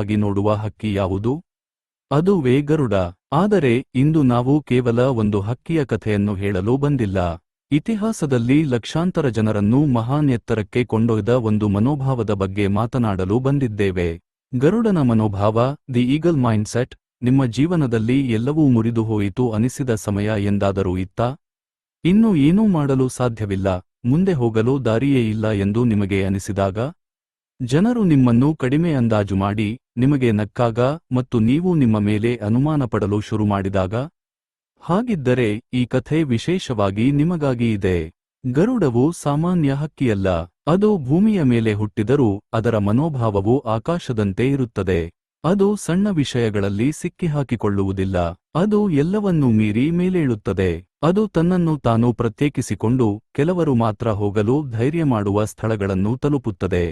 ಆಗಿ ನೋಡುವ ಹಕ್ಕಿ ಯಾವುದು? ಅದುವೇ ಗರುಡ ಆದರೆ ಇಂದು ನಾವು ಕೇವಲ ಒಂದು ಹಕ್ಕಿಯ ಕಥೆಯನ್ನು ಹೇಳಲು ಬಂದಿಲ್ಲ. ಇತಿಹಾಸದಲ್ಲಿ ಲಕ್ಷಾಂತರ ಜನರನ್ನು ಮಹಾನ್ ಎತ್ತರಕ್ಕೆ ಕೊಂಡೊಯ್ದ ಒಂದು ಮನೋಭಾವದ ಬಗ್ಗೆ ಮಾತನಾಡಲು ಬಂದಿದ್ದೇವೆ. ಗರುಡನ ಮನೋಭಾವ, ದಿ ಈಗಲ್ ಮೈಂಡ್ಸೆಟ್, ನಿಮ್ಮ ಜೀವನದಲ್ಲಿ ಎಲ್ಲವೂ ಮುರಿದು ಹೋಯಿತು ಅನಿಸಿದ ಸಮಯ ಎಂದಾದರೂ ಇತ್ತ? ಇನ್ನು ಏನೂ ಮಾಡಲು ಸಾಧ್ಯವಿಲ್ಲ, ಮುಂದೆ ಹೋಗಲು ದಾರಿಯೇ ಇಲ್ಲ ಎಂದು ನಿಮಗೆ ಅನಿಸಿದಾಗ? ಜನರು ನಿಮ್ಮನ್ನು ಕಡಿಮೆ ಅಂದಾಜು ಮಾಡಿ ನಿಮಗೆ ನಕ್ಕಾಗ ಮತ್ತು ನೀವು ನಿಮ್ಮ ಮೇಲೆ ಅನುಮಾನ ಪಡಲು ಶುರು ಮಾಡಿದಾಗ? ಹಾಗಿದ್ದರೆ ಈ ಕಥೆ ವಿಶೇಷವಾಗಿ ನಿಮಗಾಗಿ ಇದೆ. ಗರುಡವು ಸಾಮಾನ್ಯ ಹಕ್ಕಿಯಲ್ಲ, ಅದು ಭೂಮಿಯ ಮೇಲೆ ಹುಟ್ಟಿದರೂ ಅದರ ಮನೋಭಾವವು ಆಕಾಶದಂತೆ ಇರುತ್ತದೆ. ಅದು ಸಣ್ಣ ವಿಷಯಗಳಲ್ಲಿ ಸಿಕ್ಕಿಹಾಕಿಕೊಳ್ಳುವುದಿಲ್ಲ, ಅದು ಎಲ್ಲವನ್ನೂ ಮೀರಿ ಮೇಲೇಳುತ್ತದೆ. ಅದು ತನ್ನನ್ನು ತಾನು ಪ್ರತ್ಯೇಕಿಸಿಕೊಂಡು ಕೆಲವರು ಮಾತ್ರ ಹೋಗಲು ಧೈರ್ಯ ಮಾಡುವ ಸ್ಥಳಗಳನ್ನು ತಲುಪುತ್ತದೆ.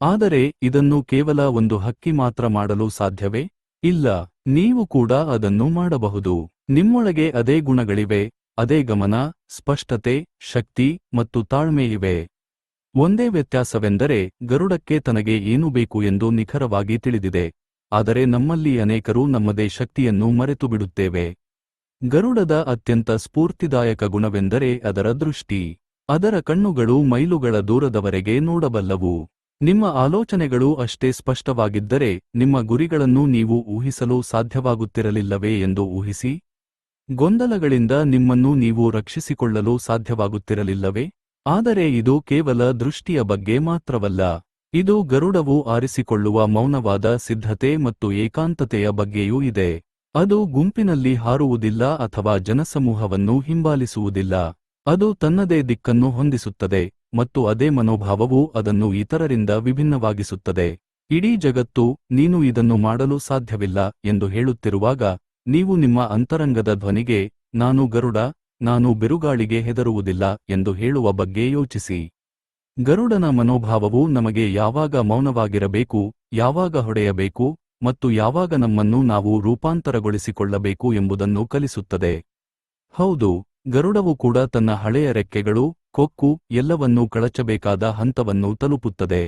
ಆದರೆ ಇದನ್ನು ಕೇವಲ ಒಂದು ಹಕ್ಕಿ ಮಾತ್ರ ಮಾಡಲು ಸಾಧ್ಯವೇ? ಇಲ್ಲ, ನೀವು ಕೂಡ ಅದನ್ನು ಮಾಡಬಹುದು. ನಿಮ್ಮೊಳಗೆ ಅದೇ ಗುಣಗಳಿವೆ, ಅದೇ ಗಮನ, ಸ್ಪಷ್ಟತೆ, ಶಕ್ತಿ ಮತ್ತು ತಾಳ್ಮೆ ಇವೆ. ಒಂದೇ ವ್ಯತ್ಯಾಸವೆಂದರೆ ಗರುಡಕ್ಕೆ ತನಗೆ ಏನು ಬೇಕು ಎಂದು ನಿಖರವಾಗಿ ತಿಳಿದಿದೆ. ಆದರೆ ನಮ್ಮಲ್ಲಿ ಅನೇಕರು ನಮ್ಮದೇ ಶಕ್ತಿಯನ್ನು ಮರೆತು ಬಿಡುತ್ತೇವೆ ಗರುಡದ ಅತ್ಯಂತ ಸ್ಫೂರ್ತಿದಾಯಕ ಗುಣವೆಂದರೆ ಅದರ ದೃಷ್ಟಿ. ಅದರ ಕಣ್ಣುಗಳು ಮೈಲುಗಳ ದೂರದವರೆಗೆ ನೋಡಬಲ್ಲವು. ನಿಮ್ಮ ಆಲೋಚನೆಗಳು ಅಷ್ಟೇ ಸ್ಪಷ್ಟವಾಗಿದ್ದರೆ ನಿಮ್ಮ ಗುರಿಗಳನ್ನು ನೀವು ಊಹಿಸಲು ಸಾಧ್ಯವಾಗುತ್ತಿರಲಿಲ್ಲವೇ ಎಂದು ಊಹಿಸಿ. ಗೊಂದಲಗಳಿಂದ ನಿಮ್ಮನ್ನು ನೀವು ರಕ್ಷಿಸಿಕೊಳ್ಳಲು ಸಾಧ್ಯವಾಗುತ್ತಿರಲಿಲ್ಲವೇ? ಆದರೆ ಇದು ಕೇವಲ ದೃಷ್ಟಿಯ ಬಗ್ಗೆ ಮಾತ್ರವಲ್ಲ. ಇದು ಗರುಡವು ಆರಿಸಿಕೊಳ್ಳುವ ಮೌನವಾದ ಸಿದ್ಧತೆ ಮತ್ತು ಏಕಾಂತತೆಯ ಬಗ್ಗೆಯೂ ಇದೆ. ಅದು ಗುಂಪಿನಲ್ಲಿ ಹಾರುವುದಿಲ್ಲ ಅಥವಾ ಜನಸಮೂಹವನ್ನು ಹಿಂಬಾಲಿಸುವುದಿಲ್ಲ. ಅದು ತನ್ನದೇ ದಿಕ್ಕನ್ನು ಹೊಂದಿಸುತ್ತದೆ. ಮತ್ತು ಅದೇ ಮನೋಭಾವವು ಅದನ್ನು ಇತರರಿಂದ ವಿಭಿನ್ನವಾಗಿಸುತ್ತದೆ. ಇಡೀ ಜಗತ್ತು, ನೀನು ಇದನ್ನು ಮಾಡಲು ಸಾಧ್ಯವಿಲ್ಲ ಎಂದು ಹೇಳುತ್ತಿರುವಾಗ, ನೀವು ನಿಮ್ಮ ಅಂತರಂಗದ ಧ್ವನಿಗೆ, ನಾನು ಗರುಡ, ನಾನು ಬಿರುಗಾಳಿಗೆ ಹೆದರುವುದಿಲ್ಲ ಎಂದು ಹೇಳುವ ಬಗ್ಗೆ ಯೋಚಿಸಿ. ಗರುಡನ ಮನೋಭಾವವು ನಮಗೆ ಯಾವಾಗ ಮೌನವಾಗಿರಬೇಕು, ಯಾವಾಗ ಹೊಡೆಯಬೇಕು, ಮತ್ತು ಯಾವಾಗ ನಮ್ಮನ್ನು ನಾವು ರೂಪಾಂತರಗೊಳಿಸಿಕೊಳ್ಳಬೇಕು ಎಂಬುದನ್ನು ಕಲಿಸುತ್ತದೆ. ಹೌದು, ಗರುಡವು ಕೂಡ ತನ್ನ ಹಳೆಯ ರೆಕ್ಕೆಗಳು ಕೊಕ್ಕು ಎಲ್ಲವನ್ನೂ ಕಳಚಬೇಕಾದ ಹಂತವನ್ನು ತಲುಪುತ್ತದೆ.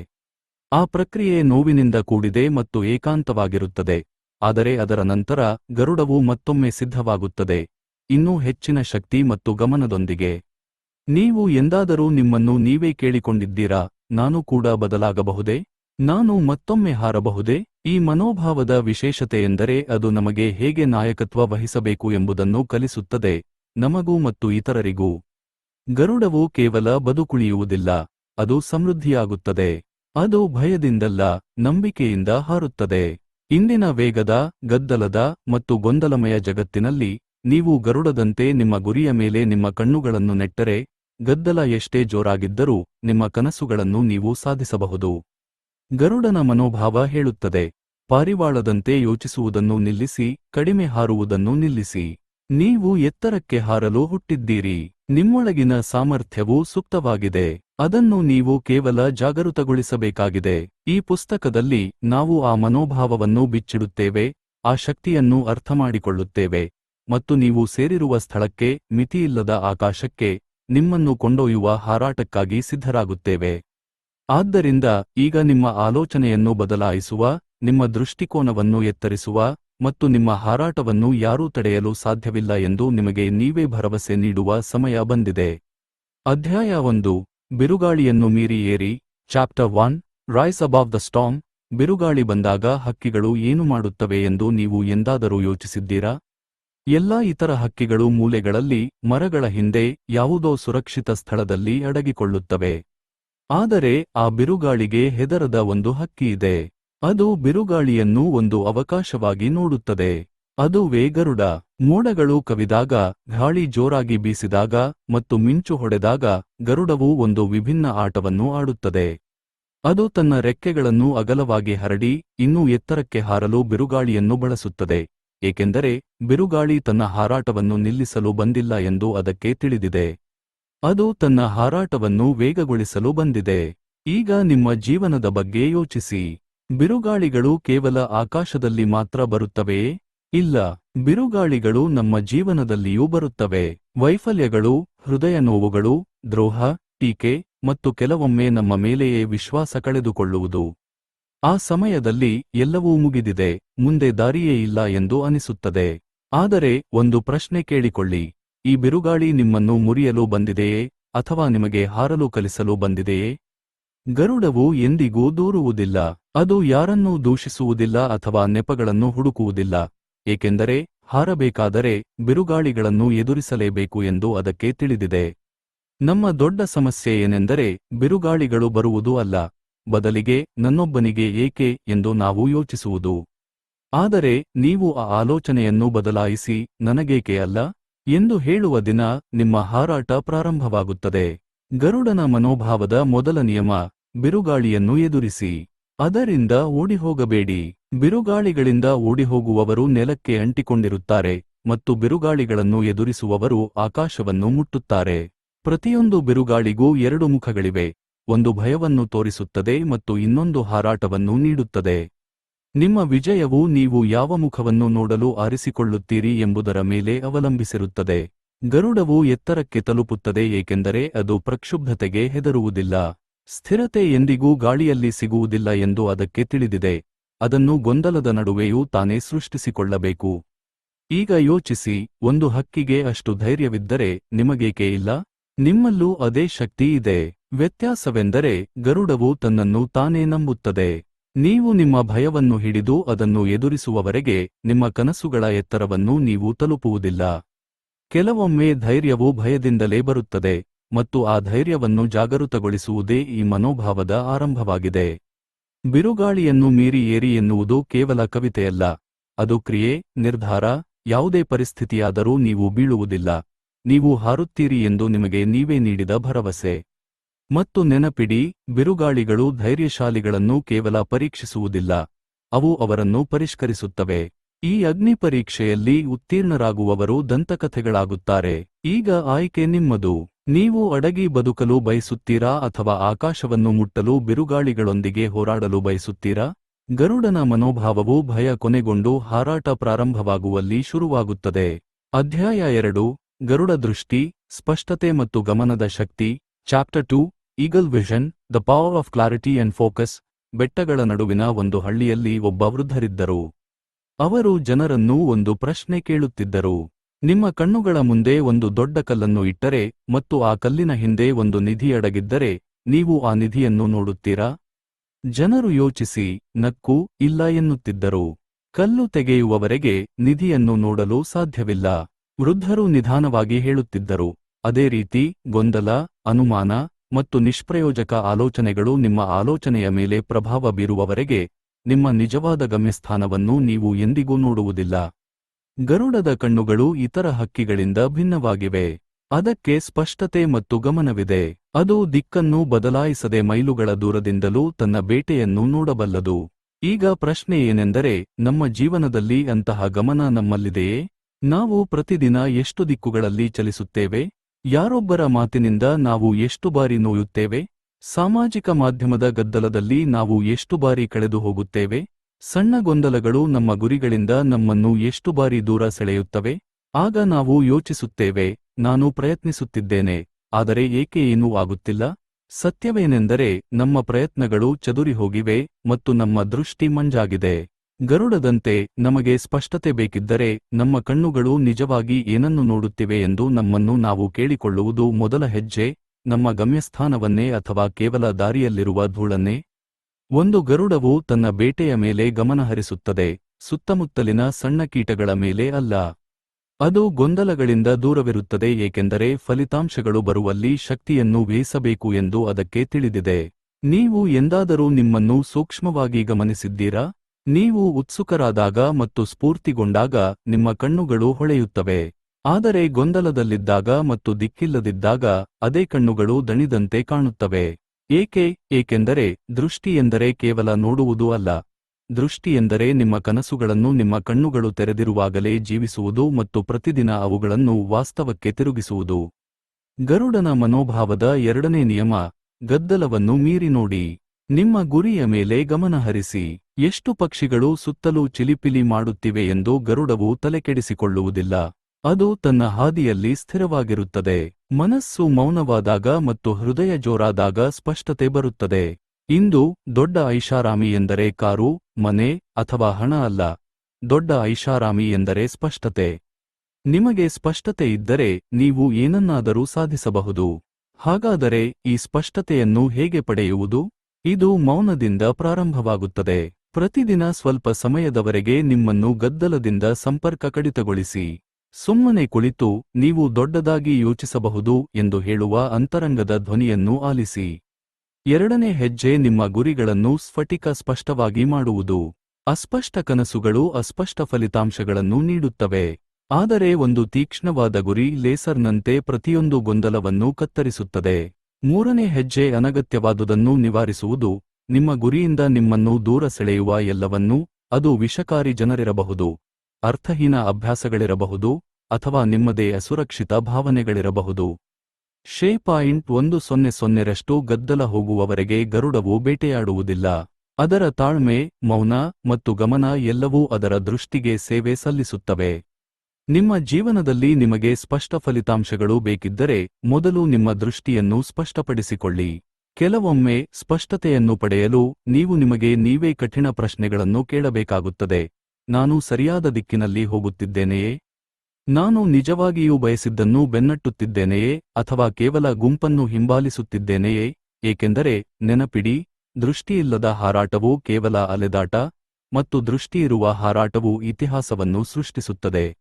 ಆ ಪ್ರಕ್ರಿಯೆ ನೋವಿನಿಂದ ಕೂಡಿದೆ ಮತ್ತು ಏಕಾಂತವಾಗಿರುತ್ತದೆ, ಆದರೆ ಅದರ ನಂತರ ಗರುಡವು ಮತ್ತೊಮ್ಮೆ ಸಿದ್ಧವಾಗುತ್ತದೆ. ಇನ್ನೂ ಹೆಚ್ಚಿನ ಶಕ್ತಿ ಮತ್ತು ಗಮನದೊಂದಿಗೆ, ನೀವು ಎಂದಾದರೂ ನಿಮ್ಮನ್ನು ನೀವೇ ಕೇಳಿಕೊಂಡಿದ್ದೀರಾ? ನಾನು ಕೂಡ ಬದಲಾಗಬಹುದೇ? ನಾನು ಮತ್ತೊಮ್ಮೆ ಹಾರಬಹುದೇ? ಈ ಮನೋಭಾವದ ವಿಶೇಷತೆಯೆಂದರೆ ಅದು ನಮಗೆ ಹೇಗೆ ನಾಯಕತ್ವ ವಹಿಸಬೇಕು ಎಂಬುದನ್ನು ಕಲಿಸುತ್ತದೆ, ನಮಗೂ ಮತ್ತು ಇತರರಿಗೂ. ಗರುಡವು ಕೇವಲ ಬದುಕುಳಿಯುವುದಿಲ್ಲ, ಅದು ಸಮೃದ್ಧಿಯಾಗುತ್ತದೆ, ಅದು ಭಯದಿಂದಲ್ಲ, ನಂಬಿಕೆಯಿಂದ ಹಾರುತ್ತದೆ. ಇಂದಿನ ವೇಗದ, ಗದ್ದಲದ ಮತ್ತು ಗೊಂದಲಮಯ ಜಗತ್ತಿನಲ್ಲಿ ನೀವು ಗರುಡದಂತೆ ನಿಮ್ಮ ಗುರಿಯ ಮೇಲೆ ನಿಮ್ಮ ಕಣ್ಣುಗಳನ್ನು ನೆಟ್ಟರೆ, ಗದ್ದಲ ಎಷ್ಟೇ ಜೋರಾಗಿದ್ದರೂ ನಿಮ್ಮ ಕನಸುಗಳನ್ನು ನೀವು ಸಾಧಿಸಬಹುದು. ಗರುಡನ ಮನೋಭಾವ ಹೇಳುತ್ತದೆ, ಪಾರಿವಾಳದಂತೆ ಯೋಚಿಸುವುದನ್ನು ನಿಲ್ಲಿಸಿ, ಕಡಿಮೆ ಹಾರುವುದನ್ನು ನಿಲ್ಲಿಸಿ. ನೀವು ಎತ್ತರಕ್ಕೆ ಹಾರಲು ಹುಟ್ಟಿದ್ದೀರಿ. ನಿಮ್ಮೊಳಗಿನ ಸಾಮರ್ಥ್ಯವು ಸೂಕ್ತವಾಗಿದೆ. ಅದನ್ನು ನೀವು ಕೇವಲ ಜಾಗೃತಗೊಳಿಸಬೇಕಾಗಿದೆ ಈ ಪುಸ್ತಕದಲ್ಲಿ ನಾವು ಆ ಮನೋಭಾವವನ್ನು ಬಿಚ್ಚಿಡುತ್ತೇವೆ, ಆ ಶಕ್ತಿಯನ್ನು ಅರ್ಥಮಾಡಿಕೊಳ್ಳುತ್ತೇವೆ, ಮತ್ತು ನೀವು ಸೇರಿರುವ ಸ್ಥಳಕ್ಕೆ, ಮಿತಿಯಿಲ್ಲದ ಆಕಾಶಕ್ಕೆ, ನಿಮ್ಮನ್ನು ಕೊಂಡೊಯ್ಯುವ ಹಾರಾಟಕ್ಕಾಗಿ ಸಿದ್ಧರಾಗುತ್ತೇವೆ. ಆದ್ದರಿಂದ ಈಗ ನಿಮ್ಮ ಆಲೋಚನೆಯನ್ನು ಬದಲಾಯಿಸುವ, ನಿಮ್ಮ ದೃಷ್ಟಿಕೋನವನ್ನು ಎತ್ತರಿಸುವ ಮತ್ತು ನಿಮ್ಮ ಹಾರಾಟವನ್ನು ಯಾರೂ ತಡೆಯಲು ಸಾಧ್ಯವಿಲ್ಲ ಎಂದು ನಿಮಗೆ ನೀವೇ ಭರವಸೆ ನೀಡುವ ಸಮಯ ಬಂದಿದೆ. ಅಧ್ಯಾಯ ಒಂದು. ಬಿರುಗಾಳಿಯನ್ನು ಮೀರಿ ಏರಿ. Chapter one. Rise above the storm ಬಿರುಗಾಳಿ ಬಂದಾಗ ಹಕ್ಕಿಗಳು ಏನು ಮಾಡುತ್ತವೆ ಎಂದು ನೀವು ಎಂದಾದರೂ ಯೋಚಿಸಿದ್ದೀರಾ? ಎಲ್ಲಾ ಇತರ ಹಕ್ಕಿಗಳು ಮೂಲೆಗಳಲ್ಲಿ, ಮರಗಳ ಹಿಂದೆ, ಯಾವುದೋ ಸುರಕ್ಷಿತ ಸ್ಥಳದಲ್ಲಿ ಅಡಗಿಕೊಳ್ಳುತ್ತವೆ. ಆದರೆ ಆ ಬಿರುಗಾಳಿಗೆ ಹೆದರದ ಒಂದು ಹಕ್ಕಿ ಇದೆ. ಅದು ಬಿರುಗಾಳಿಯನ್ನು ಒಂದು ಅವಕಾಶವಾಗಿ ನೋಡುತ್ತದೆ. ಅದು ಗರುಡ ಮೋಡಗಳು ಕವಿದಾಗ, ಗಾಳಿ ಜೋರಾಗಿ ಬೀಸಿದಾಗ ಮತ್ತು ಮಿಂಚು ಹೊಡೆದಾಗ ಗರುಡವು ಒಂದು ವಿಭಿನ್ನ ಆಟವನ್ನು ಆಡುತ್ತದೆ. ಅದು ತನ್ನ ರೆಕ್ಕೆಗಳನ್ನು ಅಗಲವಾಗಿ ಹರಡಿ ಇನ್ನೂ ಎತ್ತರಕ್ಕೆ ಹಾರಲು ಬಿರುಗಾಳಿಯನ್ನು ಬಳಸುತ್ತದೆ. ಏಕೆಂದರೆ ಬಿರುಗಾಳಿ ತನ್ನ ಹಾರಾಟವನ್ನು ನಿಲ್ಲಿಸಲು ಬಂದಿಲ್ಲ ಎಂದು ಅದಕ್ಕೆ ತಿಳಿದಿದೆ. ಅದು ತನ್ನ ಹಾರಾಟವನ್ನು ವೇಗಗೊಳಿಸಲು ಬಂದಿದೆ. ಈಗ ನಿಮ್ಮ ಜೀವನದ ಬಗ್ಗೆ ಯೋಚಿಸಿ. ಬಿರುಗಾಳಿಗಳು ಕೇವಲ ಆಕಾಶದಲ್ಲಿ ಮಾತ್ರ ಬರುತ್ತವೆಯೇ ಇಲ್ಲ, ಬಿರುಗಾಳಿಗಳು ನಮ್ಮ ಜೀವನದಲ್ಲಿಯೂ ಬರುತ್ತವೆ. ವೈಫಲ್ಯಗಳು, ಹೃದಯ ನೋವುಗಳು, ದ್ರೋಹ, ಟೀಕೆ ಮತ್ತು ಕೆಲವೊಮ್ಮೆ ನಮ್ಮ ಮೇಲೆಯೇ ವಿಶ್ವಾಸ ಕಳೆದುಕೊಳ್ಳುವುದು. ಆ ಸಮಯದಲ್ಲಿ ಎಲ್ಲವೂ ಮುಗಿದಿದೆ, ಮುಂದೆ ದಾರಿಯೇ ಇಲ್ಲ ಎಂದು ಅನಿಸುತ್ತದೆ. ಆದರೆ ಒಂದು ಪ್ರಶ್ನೆ ಕೇಳಿಕೊಳ್ಳಿ. ಈ ಬಿರುಗಾಳಿ ನಿಮ್ಮನ್ನು ಮುರಿಯಲು ಬಂದಿದೆಯೇ ಅಥವಾ ನಿಮಗೆ ಹಾರಲು ಕಲಿಸಲು ಬಂದಿದೆಯೇ? ಗರುಡವು ಎಂದಿಗೂ ದೂರುವುದಿಲ್ಲ, ಅದು ಯಾರನ್ನೂ ದೂಷಿಸುವುದಿಲ್ಲ ಅಥವಾ ನೆಪಗಳನ್ನು ಹುಡುಕುವುದಿಲ್ಲ, ಏಕೆಂದರೆ ಹಾರಬೇಕಾದರೆ ಬಿರುಗಾಳಿಗಳನ್ನು ಎದುರಿಸಲೇಬೇಕು ಎಂದು ಅದಕ್ಕೆ ತಿಳಿದಿದೆ. ನಮ್ಮ ದೊಡ್ಡ ಸಮಸ್ಯೆ ಏನೆಂದರೆ ಬಿರುಗಾಳಿಗಳು ಬರುವುದು ಅಲ್ಲ, ಬದಲಿಗೆ ನನ್ನೊಬ್ಬನಿಗೆ ಏಕೆ ಎಂದು ನಾವು ಯೋಚಿಸುವುದು. ಆದರೆ ನೀವು ಆ ಆಲೋಚನೆಯನ್ನು ಬದಲಾಯಿಸಿ, ನನಗೇಕೆ ಅಲ್ಲ? ಎಂದು ಹೇಳುವ ದಿನ ನಿಮ್ಮ ಹಾರಾಟ ಪ್ರಾರಂಭವಾಗುತ್ತದೆ. ಗರುಡನ ಮನೋಭಾವದ ಮೊದಲ ನಿಯಮ, ಬಿರುಗಾಳಿಯನ್ನು ಎದುರಿಸಿ. ಅದರಿಂದ ಓಡಿಹೋಗಬೇಡಿ. ಬಿರುಗಾಳಿಗಳಿಂದ ಓಡಿಹೋಗುವವರು ನೆಲಕ್ಕೆ ಅಂಟಿಕೊಂಡಿರುತ್ತಾರೆ ಮತ್ತು ಬಿರುಗಾಳಿಗಳನ್ನು ಎದುರಿಸುವವರು ಆಕಾಶವನ್ನು ಮುಟ್ಟುತ್ತಾರೆ. ಪ್ರತಿಯೊಂದು ಬಿರುಗಾಳಿಗೂ ಎರಡು ಮುಖಗಳಿವೆ. ಒಂದು ಭಯವನ್ನು ತೋರಿಸುತ್ತದೆ ಮತ್ತು ಇನ್ನೊಂದು ಹಾರಾಟವನ್ನು ನೀಡುತ್ತದೆ. ನಿಮ್ಮ ವಿಜಯವು ನೀವು ಯಾವ ಮುಖವನ್ನು ನೋಡಲು ಆರಿಸಿಕೊಳ್ಳುತ್ತೀರಿ ಎಂಬುದರ ಮೇಲೆ ಅವಲಂಬಿಸಿರುತ್ತದೆ. ಗರುಡವು ಎತ್ತರಕ್ಕೆ ತಲುಪುತ್ತದೆ ಏಕೆಂದರೆ ಅದು ಪ್ರಕ್ಷುಬ್ಧತೆಗೆ ಹೆದರುವುದಿಲ್ಲ. ಸ್ಥಿರತೆ ಎಂದಿಗೂ ಗಾಳಿಯಲ್ಲಿ ಸಿಗುವುದಿಲ್ಲ ಎಂದು ಅದಕ್ಕೆ ತಿಳಿದಿದೆ. ಅದನ್ನು ಗೊಂದಲದ ನಡುವೆಯೂ ತಾನೇ ಸೃಷ್ಟಿಸಿಕೊಳ್ಳಬೇಕು. ಈಗ ಯೋಚಿಸಿ, ಒಂದು ಹಕ್ಕಿಗೆ ಅಷ್ಟು ಧೈರ್ಯವಿದ್ದರೆ ನಿಮಗೇಕೆ ಇಲ್ಲ? ನಿಮ್ಮಲ್ಲೂ ಅದೇ ಶಕ್ತಿ ಇದೆ. ವ್ಯತ್ಯಾಸವೆಂದರೆ ಗರುಡವು ತನ್ನನ್ನು ತಾನೇ ನಂಬುತ್ತದೆ. ನೀವು ನಿಮ್ಮ ಭಯವನ್ನು ಹಿಡಿದು ಅದನ್ನು ಎದುರಿಸುವವರೆಗೆ ನಿಮ್ಮ ಕನಸುಗಳ ಎತ್ತರವನ್ನು ನೀವು ತಲುಪುವುದಿಲ್ಲ. ಕೆಲವೊಮ್ಮೆ ಧೈರ್ಯವು ಭಯದಿಂದಲೇ ಬರುತ್ತದೆ ಮತ್ತು ಆ ಧೈರ್ಯವನ್ನು ಜಾಗೃತಗೊಳಿಸುವುದೇ ಈ ಮನೋಭಾವದ ಆರಂಭವಾಗಿದೆ. ಬಿರುಗಾಳಿಯನ್ನು ಮೀರಿ ಏರಿ ಎನ್ನುವುದು ಕೇವಲ ಕವಿತೆಯಲ್ಲ, ಅದು ಕ್ರಿಯೆ, ನಿರ್ಧಾರ, ಯಾವುದೇ ಪರಿಸ್ಥಿತಿಯಾದರೂ ನೀವು ಬೀಳುವುದಿಲ್ಲ, ನೀವು ಹಾರುತ್ತೀರಿ ಎಂದು ನಿಮಗೆ ನೀವೇ ನೀಡಿದ ಭರವಸೆ. ಮತ್ತು ನೆನಪಿಡಿ, ಬಿರುಗಾಳಿಗಳು ಧೈರ್ಯಶಾಲಿಗಳನ್ನು ಕೇವಲ ಪರೀಕ್ಷಿಸುವುದಿಲ್ಲ, ಅವು ಅವರನ್ನು ಪರಿಷ್ಕರಿಸುತ್ತವೆ. ಈ ಅಗ್ನಿ ಪರೀಕ್ಷೆಯಲ್ಲಿ ಉತ್ತೀರ್ಣರಾಗುವವರು ದಂತಕಥೆಗಳಾಗುತ್ತಾರೆ. ಈಗ ಆಯ್ಕೆ ನಿಮ್ಮದು. ನೀವು ಅಡಗಿ ಬದುಕಲು ಬಯಸುತ್ತೀರಾ ಅಥವಾ ಆಕಾಶವನ್ನು ಮುಟ್ಟಲು ಬಿರುಗಾಳಿಗಳೊಂದಿಗೆ ಹೋರಾಡಲು ಬಯಸುತ್ತೀರಾ? ಗರುಡನ ಮನೋಭಾವವು ಭಯ ಕೊನೆಗೊಂಡು ಹಾರಾಟ ಪ್ರಾರಂಭವಾಗುವಲ್ಲಿ ಶುರುವಾಗುತ್ತದೆ. ಅಧ್ಯಾಯ ಎರಡು, ಗರುಡ ದೃಷ್ಟಿ, ಸ್ಪಷ್ಟತೆ ಮತ್ತು ಗಮನದ ಶಕ್ತಿ. Chapter two, eagle vision, the power of clarity and focus. ಬೆಟ್ಟಗಳ ನಡುವಿನ ಒಂದು ಹಳ್ಳಿಯಲ್ಲಿ ಒಬ್ಬ ವೃದ್ಧರಿದ್ದರು. ಅವರು ಜನರನ್ನು ಒಂದು ಪ್ರಶ್ನೆ ಕೇಳುತ್ತಿದ್ದರು. ನಿಮ್ಮ ಕಣ್ಣುಗಳ ಮುಂದೆ ಒಂದು ದೊಡ್ಡ ಕಲ್ಲನ್ನು ಇಟ್ಟರೆ ಮತ್ತು ಆ ಕಲ್ಲಿನ ಹಿಂದೆ ಒಂದು ನಿಧಿ ಅಡಗಿದ್ದರೆ ನೀವು ಆ ನಿಧಿಯನ್ನು ನೋಡುತ್ತೀರಾ? ಜನರು ಯೋಚಿಸಿ, ನಕ್ಕು, ಇಲ್ಲ ಎನ್ನುತ್ತಿದ್ದರು. ಕಲ್ಲು ತೆಗೆಯುವವರೆಗೆ ನಿಧಿಯನ್ನು ನೋಡಲು ಸಾಧ್ಯವಿಲ್ಲ. ವೃದ್ಧರು ನಿಧಾನವಾಗಿ ಹೇಳುತ್ತಿದ್ದರು. ಅದೇ ರೀತಿ, ಗೊಂದಲ, ಅನುಮಾನ ಮತ್ತು ನಿಷ್ಪ್ರಯೋಜಕ ಆಲೋಚನೆಗಳು ನಿಮ್ಮ ಆಲೋಚನೆಯ ಮೇಲೆ ಪ್ರಭಾವ ಬೀರುವವರೆಗೆ ನಿಮ್ಮ ನಿಜವಾದ ಗಮ್ಯಸ್ಥಾನವನ್ನು ನೀವು ಎಂದಿಗೂ ನೋಡುವುದಿಲ್ಲ. ಗರುಡದ ಕಣ್ಣುಗಳು ಇತರ ಹಕ್ಕಿಗಳಿಂದ ಭಿನ್ನವಾಗಿವೆ. ಅದಕ್ಕೆ ಸ್ಪಷ್ಟತೆ ಮತ್ತು ಗಮನವಿದೆ. ಅದು ದಿಕ್ಕನ್ನು ಬದಲಾಯಿಸದೆ ಮೈಲುಗಳ ದೂರದಿಂದಲೂ ತನ್ನ ಬೇಟೆಯನ್ನು ನೋಡಬಲ್ಲದು. ಈಗ ಪ್ರಶ್ನೆ ಏನೆಂದರೆ, ನಮ್ಮ ಜೀವನದಲ್ಲಿ ಅಂತಹ ಗಮನ ನಮ್ಮಲ್ಲಿದೆಯೇ? ನಾವು ಪ್ರತಿದಿನ ಎಷ್ಟು ದಿಕ್ಕುಗಳಲ್ಲಿ ಚಲಿಸುತ್ತೇವೆ? ಯಾರೊಬ್ಬರ ಮಾತಿನಿಂದ ನಾವು ಎಷ್ಟು ಬಾರಿ ನೋಯುತ್ತೇವೆ? ಸಾಮಾಜಿಕ ಮಾಧ್ಯಮದ ಗದ್ದಲದಲ್ಲಿ ನಾವು ಎಷ್ಟು ಬಾರಿ ಕಳೆದು ಹೋಗುತ್ತೇವೆ? ಸಣ್ಣ ಗೊಂದಲಗಳು ನಮ್ಮ ಗುರಿಗಳಿಂದ ನಮ್ಮನ್ನು ಎಷ್ಟು ಬಾರಿ ದೂರ ಸೆಳೆಯುತ್ತವೆ? ಆಗ ನಾವು ಯೋಚಿಸುತ್ತೇವೆ, ನಾನು ಪ್ರಯತ್ನಿಸುತ್ತಿದ್ದೇನೆ, ಆದರೆ ಏಕೆ ಏನೂ ಆಗುತ್ತಿಲ್ಲ? ಸತ್ಯವೇನೆಂದರೆ ನಮ್ಮ ಪ್ರಯತ್ನಗಳು ಚದುರಿ ಹೋಗಿವೆ ಮತ್ತು ನಮ್ಮ ದೃಷ್ಟಿ ಮಂಜಾಗಿದೆ. ಗರುಡದಂತೆ ನಮಗೆ ಸ್ಪಷ್ಟತೆ ಬೇಕಿದ್ದರೆ ನಮ್ಮ ಕಣ್ಣುಗಳು ನಿಜವಾಗಿ ಏನನ್ನು ನೋಡುತ್ತಿವೆ ಎಂದು ನಮ್ಮನ್ನು ನಾವು ಕೇಳಿಕೊಳ್ಳುವುದು ಮೊದಲ ಹೆಜ್ಜೆ. ನಮ್ಮ ಗಮ್ಯಸ್ಥಾನವನ್ನೇ ಅಥವಾ ಕೇವಲ ದಾರಿಯಲ್ಲಿರುವ ಧೂಳನ್ನೇ? ಒಂದು ಗರುಡವು ತನ್ನ ಬೇಟೆಯ ಮೇಲೆ ಗಮನಹರಿಸುತ್ತದೆ, ಸುತ್ತಮುತ್ತಲಿನ ಸಣ್ಣ ಕೀಟಗಳ ಮೇಲೆ ಅಲ್ಲ. ಅದು ಗೊಂದಲಗಳಿಂದ ದೂರವಿರುತ್ತದೆ, ಏಕೆಂದರೆ ಫಲಿತಾಂಶಗಳು ಬರುವಲ್ಲಿ ಶಕ್ತಿಯನ್ನು ವ್ಯಯಿಸಬೇಕು ಎಂದು ಅದಕ್ಕೆ ತಿಳಿದಿದೆ. ನೀವು ಎಂದಾದರೂ ನಿಮ್ಮನ್ನು ಸೂಕ್ಷ್ಮವಾಗಿ ಗಮನಿಸಿದ್ದೀರಾ? ನೀವು ಉತ್ಸುಕರಾದಾಗ ಮತ್ತು ಸ್ಫೂರ್ತಿಗೊಂಡಾಗ ನಿಮ್ಮ ಕಣ್ಣುಗಳು ಹೊಳೆಯುತ್ತವೆ. ಆದರೆ ಗೊಂದಲದಲ್ಲಿದ್ದಾಗ ಮತ್ತು ದಿಕ್ಕಿಲ್ಲದಿದ್ದಾಗ ಅದೇ ಕಣ್ಣುಗಳು ದಣಿದಂತೆ ಕಾಣುತ್ತವೆ. ಏಕೆ? ಏಕೆಂದರೆ ದೃಷ್ಟಿ ಎಂದರೆ ಕೇವಲ ನೋಡುವುದು ಅಲ್ಲ. ದೃಷ್ಟಿಯೆಂದರೆ ನಿಮ್ಮ ಕನಸುಗಳನ್ನು ನಿಮ್ಮ ಕಣ್ಣುಗಳು ತೆರೆದಿರುವಾಗಲೇ ಜೀವಿಸುವುದು ಮತ್ತು ಪ್ರತಿದಿನ ಅವುಗಳನ್ನು ವಾಸ್ತವಕ್ಕೆ ತಿರುಗಿಸುವುದು. ಗರುಡನ ಮನೋಭಾವದ ಎರಡನೇ ನಿಯಮ, ಗದ್ದಲವನ್ನು ಮೀರಿ ನೋಡಿ. ನಿಮ್ಮ ಗುರಿಯ ಮೇಲೆ ಗಮನಹರಿಸಿ ಎಷ್ಟು ಪಕ್ಷಿಗಳು ಸುತ್ತಲೂ ಚಿಲಿಪಿಲಿ ಮಾಡುತ್ತಿವೆ ಎಂದು ಗರುಡವು ತಲೆಕೆಡಿಸಿಕೊಳ್ಳುವುದಿಲ್ಲ. ಅದು ತನ್ನ ಹಾದಿಯಲ್ಲಿ ಸ್ಥಿರವಾಗಿರುತ್ತದೆ. ಮನಸ್ಸು ಮೌನವಾದಾಗ ಮತ್ತು ಹೃದಯ ಜೋರಾದಾಗ ಸ್ಪಷ್ಟತೆ ಬರುತ್ತದೆ. ಇಂದು ದೊಡ್ಡ ಐಷಾರಾಮಿ ಎಂದರೆ ಕಾರು, ಮನೆ ಅಥವಾ ಹಣ ಅಲ್ಲ. ದೊಡ್ಡ ಐಷಾರಾಮಿ ಎಂದರೆ ಸ್ಪಷ್ಟತೆ. ನಿಮಗೆ ಸ್ಪಷ್ಟತೆ ಇದ್ದರೆ ನೀವು ಏನನ್ನಾದರೂ ಸಾಧಿಸಬಹುದು. ಹಾಗಾದರೆ ಈ ಸ್ಪಷ್ಟತೆಯನ್ನು ಹೇಗೆ ಪಡೆಯುವುದು? ಇದು ಮೌನದಿಂದ ಪ್ರಾರಂಭವಾಗುತ್ತದೆ. ಪ್ರತಿದಿನ ಸ್ವಲ್ಪ ಸಮಯದವರೆಗೆ ನಿಮ್ಮನ್ನು ಗದ್ದಲದಿಂದ ಸಂಪರ್ಕ ಕಡಿತಗೊಳಿಸಿ. ಸುಮ್ಮನೆ ಕುಳಿತು ನೀವು ದೊಡ್ಡದಾಗಿ ಯೋಚಿಸಬಹುದು ಎಂದು ಹೇಳುವ ಅಂತರಂಗದ ಧ್ವನಿಯನ್ನು ಆಲಿಸಿ. ಎರಡನೇ ಹೆಜ್ಜೆ ನಿಮ್ಮ ಗುರಿಗಳನ್ನು ಸ್ಫಟಿಕ ಸ್ಪಷ್ಟವಾಗಿ ಮಾಡುವುದು. ಅಸ್ಪಷ್ಟ ಕನಸುಗಳು ಅಸ್ಪಷ್ಟ ಫಲಿತಾಂಶಗಳನ್ನು ನೀಡುತ್ತವೆ. ಆದರೆ ಒಂದು ತೀಕ್ಷ್ಣವಾದ ಗುರಿ ಲೇಸರ್ನಂತೆ ಪ್ರತಿಯೊಂದು ಗೊಂದಲವನ್ನು ಕತ್ತರಿಸುತ್ತದೆ. ಮೂರನೇ ಹೆಜ್ಜೆ ಅನಗತ್ಯವಾದುದನ್ನು ನಿವಾರಿಸುವುದು. ನಿಮ್ಮ ಗುರಿಯಿಂದ ನಿಮ್ಮನ್ನು ದೂರ ಸೆಳೆಯುವ ಎಲ್ಲವನ್ನೂ ಅದು ವಿಷಕಾರಿ ಜನರಿರಬಹುದು. ಅರ್ಥಹೀನ ಅಭ್ಯಾಸಗಳಿರಬಹುದು ಅಥವಾ ನಿಮ್ಮದೇ ಅಸುರಕ್ಷಿತ ಭಾವನೆಗಳಿರಬಹುದು. ಶೇ ಪಾಯಿಂಟ್ ಒಂದು ಸೊನ್ನೆ ಸೊನ್ನೆರಷ್ಟು ಗದ್ದಲ ಹೋಗುವವರೆಗೆ ಗರುಡವು ಬೇಟೆಯಾಡುವುದಿಲ್ಲ. ಅದರ ತಾಳ್ಮೆ, ಮೌನ ಮತ್ತು ಗಮನ ಎಲ್ಲವೂ ಅದರ ದೃಷ್ಟಿಗೆ ಸೇವೆ ಸಲ್ಲಿಸುತ್ತವೆ. ನಿಮ್ಮ ಜೀವನದಲ್ಲಿ ನಿಮಗೆ ಸ್ಪಷ್ಟ ಫಲಿತಾಂಶಗಳು ಬೇಕಿದ್ದರೆ ಮೊದಲು ನಿಮ್ಮ ದೃಷ್ಟಿಯನ್ನು ಸ್ಪಷ್ಟಪಡಿಸಿಕೊಳ್ಳಿ. ಕೆಲವೊಮ್ಮೆ ಸ್ಪಷ್ಟತೆಯನ್ನು ಪಡೆಯಲು ನೀವು ನಿಮಗೆ ನೀವೇ ಕಠಿಣ ಪ್ರಶ್ನೆಗಳನ್ನು ಕೇಳಬೇಕಾಗುತ್ತದೆ. ನಾನು ಸರಿಯಾದ ದಿಕ್ಕಿನಲ್ಲಿ ಹೋಗುತ್ತಿದ್ದೇನೆಯೇ? ನಾನು ನಿಜವಾಗಿಯೂ ಬಯಸಿದ್ದನ್ನು ಬೆನ್ನಟ್ಟುತ್ತಿದ್ದೇನೆಯೇ ಅಥವಾ ಕೇವಲ ಗುಂಪನ್ನು ಹಿಂಬಾಲಿಸುತ್ತಿದ್ದೇನೆಯೇ? ಏಕೆಂದರೆ ನೆನಪಿಡಿ, ದೃಷ್ಟಿಯಿಲ್ಲದ ಹಾರಾಟವು ಕೇವಲ ಅಲೆದಾಟ ಮತ್ತು ದೃಷ್ಟಿಯಿರುವ ಹಾರಾಟವು ಇತಿಹಾಸವನ್ನು ಸೃಷ್ಟಿಸುತ್ತದೆ.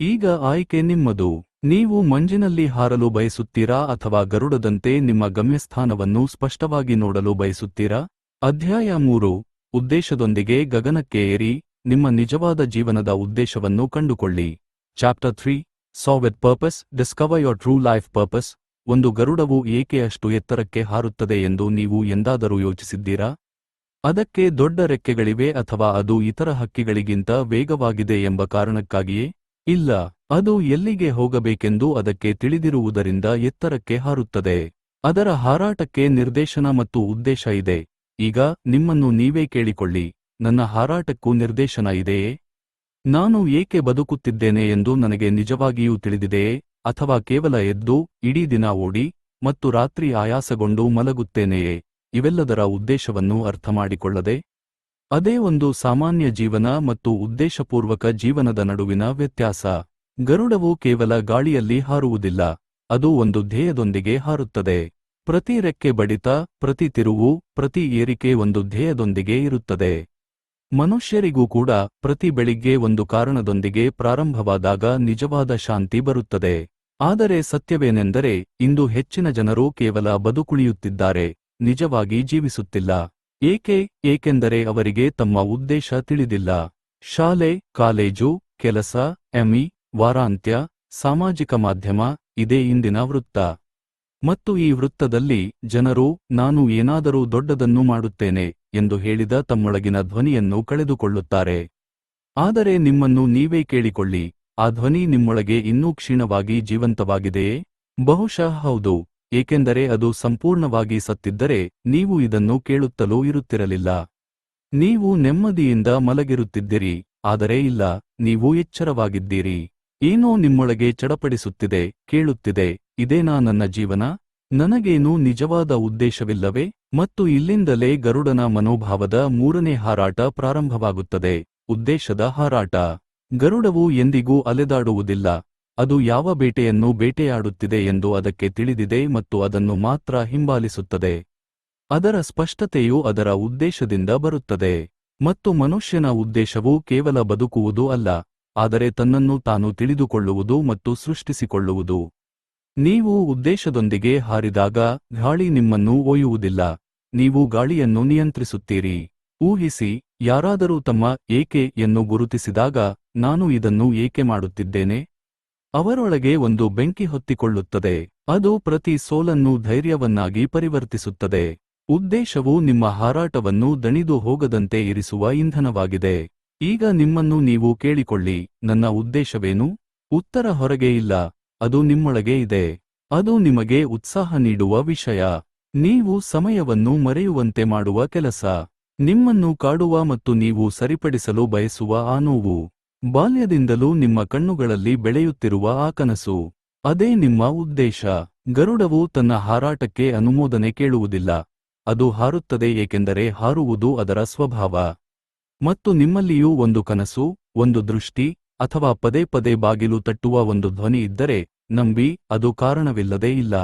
ಈಗ ಆಯ್ಕೆ ನಿಮ್ಮದು. ನೀವು ಮಂಜಿನಲ್ಲಿ ಹಾರಲು ಬಯಸುತ್ತೀರಾ ಅಥವಾ ಗರುಡದಂತೆ ನಿಮ್ಮ ಗಮ್ಯಸ್ಥಾನವನ್ನು ಸ್ಪಷ್ಟವಾಗಿ ನೋಡಲು ಬಯಸುತ್ತೀರಾ? ಅಧ್ಯಾಯ ಮೂರು. ಉದ್ದೇಶದೊಂದಿಗೆ ಗಗನಕ್ಕೆ ಏರಿ ನಿಮ್ಮ ನಿಜವಾದ ಜೀವನದ ಉದ್ದೇಶವನ್ನು ಕಂಡುಕೊಳ್ಳಿ. Chapter three soar with purpose, discover your true life purpose. ಒಂದು ಗರುಡವು ಏಕೆ ಅಷ್ಟು ಎತ್ತರಕ್ಕೆ ಹಾರುತ್ತದೆ ಎಂದು ನೀವು ಎಂದಾದರೂ ಯೋಚಿಸಿದ್ದೀರಾ? ಅದಕ್ಕೆ ದೊಡ್ಡ ರೆಕ್ಕೆಗಳಿವೆ ಅಥವಾ ಅದು ಇತರ ಹಕ್ಕಿಗಳಿಗಿಂತ ವೇಗವಾಗಿದೆ ಎಂಬ ಕಾರಣಕ್ಕಾಗಿಯೇ? ಇಲ್ಲ, ಅದು ಎಲ್ಲಿಗೆ ಹೋಗಬೇಕೆಂದು ಅದಕ್ಕೆ ತಿಳಿದಿರುವುದರಿಂದ ಎತ್ತರಕ್ಕೆ ಹಾರುತ್ತದೆ. ಅದರ ಹಾರಾಟಕ್ಕೆ ನಿರ್ದೇಶನ ಮತ್ತು ಉದ್ದೇಶ ಇದೆ. ಈಗ ನಿಮ್ಮನ್ನು ನೀವೇ ಕೇಳಿಕೊಳ್ಳಿ. ನನ್ನ ಹಾರಾಟಕ್ಕೂ ನಿರ್ದೇಶನ ಇದೆಯೇ? ನಾನು ಏಕೆ ಬದುಕುತ್ತಿದ್ದೇನೆ ಎಂದು ನನಗೆ ನಿಜವಾಗಿಯೂ ತಿಳಿದಿದೆಯೇ? ಅಥವಾ ಕೇವಲ ಎದ್ದು, ಇಡೀ ದಿನ ಓಡಿ, ಮತ್ತು ರಾತ್ರಿ ಆಯಾಸಗೊಂಡು ಮಲಗುತ್ತೇನೆಯೇ? ಇವೆಲ್ಲದರ ಉದ್ದೇಶವನ್ನು ಅರ್ಥಮಾಡಿಕೊಳ್ಳದೆ? ಅದೇ ಒಂದು ಸಾಮಾನ್ಯ ಜೀವನ ಮತ್ತು ಉದ್ದೇಶಪೂರ್ವಕ ಜೀವನದ ನಡುವಿನ ವ್ಯತ್ಯಾಸ. ಗರುಡವು ಕೇವಲ ಗಾಳಿಯಲ್ಲಿ ಹಾರುವುದಿಲ್ಲ, ಅದು ಒಂದು ಧ್ಯೇಯದೊಂದಿಗೆ ಹಾರುತ್ತದೆ. ಪ್ರತಿ ರೆಕ್ಕೆ ಬಡಿತ, ಪ್ರತಿ ತಿರುವು, ಪ್ರತಿ ಏರಿಕೆ ಒಂದು ಧ್ಯೇಯದೊಂದಿಗೆ ಇರುತ್ತದೆ. ಮನುಷ್ಯರಿಗೂ ಕೂಡ ಪ್ರತಿ ಬೆಳಿಗ್ಗೆ ಒಂದು ಕಾರಣದೊಂದಿಗೆ ಪ್ರಾರಂಭವಾದಾಗ ನಿಜವಾದ ಶಾಂತಿ ಬರುತ್ತದೆ. ಆದರೆ ಸತ್ಯವೇನೆಂದರೆ ಇಂದು ಹೆಚ್ಚಿನ ಜನರು ಕೇವಲ ಬದುಕುಳಿಯುತ್ತಿದ್ದಾರೆ, ನಿಜವಾಗಿ ಜೀವಿಸುತ್ತಿಲ್ಲ. ಏಕೆ? ಏಕೆಂದರೆ ಅವರಿಗೆ ತಮ್ಮ ಉದ್ದೇಶ ತಿಳಿದಿಲ್ಲ. ಶಾಲೆ, ಕಾಲೇಜು, ಕೆಲಸ ಎಮಿ ವಾರಾಂತ್ಯ, ಸಾಮಾಜಿಕ ಮಾಧ್ಯಮ, ಇದೇ ಇಂದಿನ ವೃತ್ತ. ಮತ್ತು ಈ ವೃತ್ತದಲ್ಲಿ ಜನರು, ನಾನು ಏನಾದರೂ ದೊಡ್ಡದನ್ನು ಮಾಡುತ್ತೇನೆ ಎಂದು ಹೇಳಿದ ತಮ್ಮೊಳಗಿನ ಧ್ವನಿಯನ್ನು ಕಳೆದುಕೊಳ್ಳುತ್ತಾರೆ. ಆದರೆ ನಿಮ್ಮನ್ನು ನೀವೇ ಕೇಳಿಕೊಳ್ಳಿ, ಆ ಧ್ವನಿ ನಿಮ್ಮೊಳಗೆ ಇನ್ನೂ ಕ್ಷೀಣವಾಗಿ ಜೀವಂತವಾಗಿದೆಯೇ? ಬಹುಶಃ ಹೌದು, ಏಕೆಂದರೆ ಅದು ಸಂಪೂರ್ಣವಾಗಿ ಸತ್ತಿದ್ದರೆ ನೀವು ಇದನ್ನು ಕೇಳುತ್ತಲೂ ಇರುತ್ತಿರಲಿಲ್ಲ. ನೀವು ನೆಮ್ಮದಿಯಿಂದ ಮಲಗಿರುತ್ತಿದ್ದಿರಿ, ಆದರೆ ಇಲ್ಲ, ನೀವು ಎಚ್ಚರವಾಗಿದ್ದೀರಿ. ಏನೋ ನಿಮ್ಮೊಳಗೆ ಚಡಪಡಿಸುತ್ತಿದೆ, ಕೇಳುತ್ತಿದೆ, ಇದೇನಾ ನನ್ನ ಜೀವನ? ನನಗೇನೂ ನಿಜವಾದ ಉದ್ದೇಶವಿಲ್ಲವೇ? ಮತ್ತು ಇಲ್ಲಿಂದಲೇ ಗರುಡನ ಮನೋಭಾವದ ಮೂರನೇ ಹಾರಾಟ ಪ್ರಾರಂಭವಾಗುತ್ತದೆ. ಉದ್ದೇಶದ ಹಾರಾಟ. ಗರುಡವು ಎಂದಿಗೂ ಅಲೆದಾಡುವುದಿಲ್ಲ. ಅದು ಯಾವ ಬೇಟೆಯನ್ನು ಬೇಟೆಯಾಡುತ್ತಿದೆ ಎಂದು ಅದಕ್ಕೆ ತಿಳಿದಿದೆ ಮತ್ತು ಅದನ್ನು ಮಾತ್ರ ಹಿಂಬಾಲಿಸುತ್ತದೆ. ಅದರ ಸ್ಪಷ್ಟತೆಯು ಅದರ ಉದ್ದೇಶದಿಂದ ಬರುತ್ತದೆ. ಮತ್ತು ಮನುಷ್ಯನ ಉದ್ದೇಶವು ಕೇವಲ ಬದುಕುವುದು ಅಲ್ಲ, ಆದರೆ ತನ್ನನ್ನು ತಾನು ತಿಳಿದುಕೊಳ್ಳುವುದು ಮತ್ತು ಸೃಷ್ಟಿಸಿಕೊಳ್ಳುವುದು. ನೀವು ಉದ್ದೇಶದೊಂದಿಗೆ ಹಾರಿದಾಗ ಗಾಳಿ ನಿಮ್ಮನ್ನು ಒಯ್ಯುವುದಿಲ್ಲ. ನೀವು ಗಾಳಿಯನ್ನು ನಿಯಂತ್ರಿಸುತ್ತೀರಿ. ಊಹಿಸಿ, ಯಾರಾದರೂ ತಮ್ಮ ಏಕೆ ಯನ್ನು ಗುರುತಿಸಿದಾಗ ನಾನು ಇದನ್ನು ಏಕೆ ಮಾಡುತ್ತಿದ್ದೇನೆ? ಅವರೊಳಗೆ ಒಂದು ಬೆಂಕಿ ಹೊತ್ತಿಕೊಳ್ಳುತ್ತದೆ. ಅದು ಪ್ರತಿ ಸೋಲನ್ನು ಧೈರ್ಯವನ್ನಾಗಿ ಪರಿವರ್ತಿಸುತ್ತದೆ. ಉದ್ದೇಶವು ನಿಮ್ಮ ಹಾರಾಟವನ್ನು ದಣಿದು ಹೋಗದಂತೆ ಇರಿಸುವ ಇಂಧನವಾಗಿದೆ. ಈಗ ನಿಮ್ಮನ್ನು ನೀವು ಕೇಳಿಕೊಳ್ಳಿ, ನನ್ನ ಉದ್ದೇಶವೇನು? ಉತ್ತರ ಹೊರಗೆ ಇಲ್ಲ. ಅದು ನಿಮ್ಮೊಳಗೆ ಇದೆ. ಅದು ನಿಮಗೆ ಉತ್ಸಾಹ ನೀಡುವ ವಿಷಯ. ನೀವು ಸಮಯವನ್ನು ಮರೆಯುವಂತೆ ಮಾಡುವ ಕೆಲಸ. ನಿಮ್ಮನ್ನು ಕಾಡುವ ಮತ್ತು ನೀವು ಸರಿಪಡಿಸಲು ಬಯಸುವ ಆ ನೋವು. ಬಾಲ್ಯದಿಂದಲೂ ನಿಮ್ಮ ಕಣ್ಣುಗಳಲ್ಲಿ ಬೆಳೆಯುತ್ತಿರುವ ಆ ಕನಸು. ಅದೇ ನಿಮ್ಮ ಉದ್ದೇಶ. ಗರುಡವು ತನ್ನ ಹಾರಾಟಕ್ಕೆ ಅನುಮೋದನೆ ಕೇಳುವುದಿಲ್ಲ. ಅದು ಹಾರುತ್ತದೆ ಏಕೆಂದರೆ ಹಾರುವುದು ಅದರ ಸ್ವಭಾವ. ಮತ್ತು ನಿಮ್ಮಲ್ಲಿಯೂ ಒಂದು ಕನಸು, ಒಂದು ದೃಷ್ಟಿ ಅಥವಾ ಪದೇ ಪದೇ ಬಾಗಿಲು ತಟ್ಟುವ ಒಂದು ಧ್ವನಿ ಇದ್ದರೆ ನಂಬಿ ಅದು ಕಾರಣವಿಲ್ಲದೇ ಇಲ್ಲ.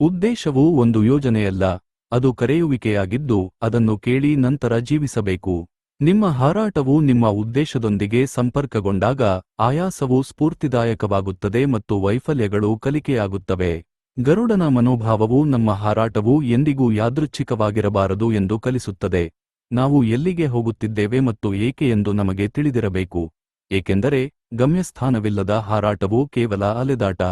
ಉದ್ದೇಶವು ಒಂದು ಯೋಜನೆಯಲ್ಲ, ಅದು ಕರೆಯುವಿಕೆಯಾಗಿದ್ದು ಅದನ್ನು ಕೇಳಿ ನಂತರ ಜೀವಿಸಬೇಕು. ನಿಮ್ಮ ಹಾರಾಟವು ನಿಮ್ಮ ಉದ್ದೇಶದೊಂದಿಗೆ ಸಂಪರ್ಕಗೊಂಡಾಗ ಆಯಾಸವು ಸ್ಫೂರ್ತಿದಾಯಕವಾಗುತ್ತದೆ ಮತ್ತು ವೈಫಲ್ಯಗಳು ಕಲಿಕೆಯಾಗುತ್ತವೆ. ಗರುಡನ ಮನೋಭಾವವು ನಮ್ಮ ಹಾರಾಟವು ಎಂದಿಗೂ ಯಾದೃಚ್ಛಿಕವಾಗಿರಬಾರದು ಎಂದು ಕಲಿಸುತ್ತದೆ. ನಾವು ಎಲ್ಲಿಗೆ ಹೋಗುತ್ತಿದ್ದೇವೆ ಮತ್ತು ಏಕೆ ಎಂದು ನಮಗೆ ತಿಳಿದಿರಬೇಕು. ಏಕೆಂದರೆ ಗಮ್ಯಸ್ಥಾನವಿಲ್ಲದ ಹಾರಾಟವು ಕೇವಲ ಅಲೆದಾಟ.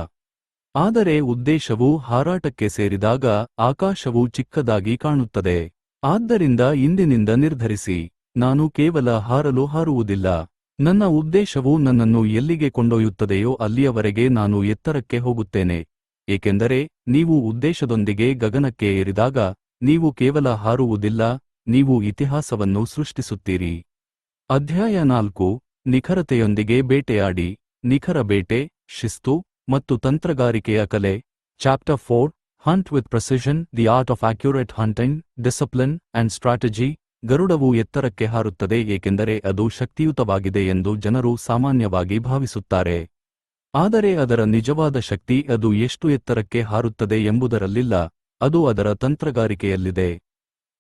ಆದರೆ ಉದ್ದೇಶವು ಹಾರಾಟಕ್ಕೆ ಸೇರಿದಾಗ ಆಕಾಶವು ಚಿಕ್ಕದಾಗಿ ಕಾಣುತ್ತದೆ. ಆದ್ದರಿಂದ ಇಂದಿನಿಂದ ನಿರ್ಧರಿಸಿ, ನಾನು ಕೇವಲ ಹಾರಲು ಹಾರುವುದಿಲ್ಲ. ನನ್ನ ಉದ್ದೇಶವು ನನ್ನನ್ನು ಎಲ್ಲಿಗೆ ಕೊಂಡೊಯ್ಯುತ್ತದೆಯೋ ಅಲ್ಲಿಯವರೆಗೆ ನಾನು ಎತ್ತರಕ್ಕೆ ಹೋಗುತ್ತೇನೆ. ಏಕೆಂದರೆ ನೀವು ಉದ್ದೇಶದೊಂದಿಗೆ ಗಗನಕ್ಕೆ ಏರಿದಾಗ ನೀವು ಕೇವಲ ಹಾರುವುದಿಲ್ಲ, ನೀವು ಇತಿಹಾಸವನ್ನು ಸೃಷ್ಟಿಸುತ್ತೀರಿ. ಅಧ್ಯಾಯ ನಾಲ್ಕು. ನಿಖರತೆಯೊಂದಿಗೆ ಬೇಟೆಯಾಡಿ, ನಿಖರ ಬೇಟೆ, ಶಿಸ್ತು ಮತ್ತು ತಂತ್ರಗಾರಿಕೆಯ ಕಲೆ. Chapter four hunt with precision the art of accurate hunting discipline and strategy ಗರುಡವು ಎತ್ತರಕ್ಕೆ ಹಾರುತ್ತದೆ, ಏಕೆಂದರೆ ಅದು ಶಕ್ತಿಯುತವಾಗಿದೆ ಎಂದು ಜನರು ಸಾಮಾನ್ಯವಾಗಿ ಭಾವಿಸುತ್ತಾರೆ. ಆದರೆ ಅದರ ನಿಜವಾದ ಶಕ್ತಿ ಅದು ಎಷ್ಟು ಎತ್ತರಕ್ಕೆ ಹಾರುತ್ತದೆ ಎಂಬುದರಲ್ಲಿಲ್ಲ, ಅದು ಅದರ ತಂತ್ರಗಾರಿಕೆಯಲ್ಲಿದೆ.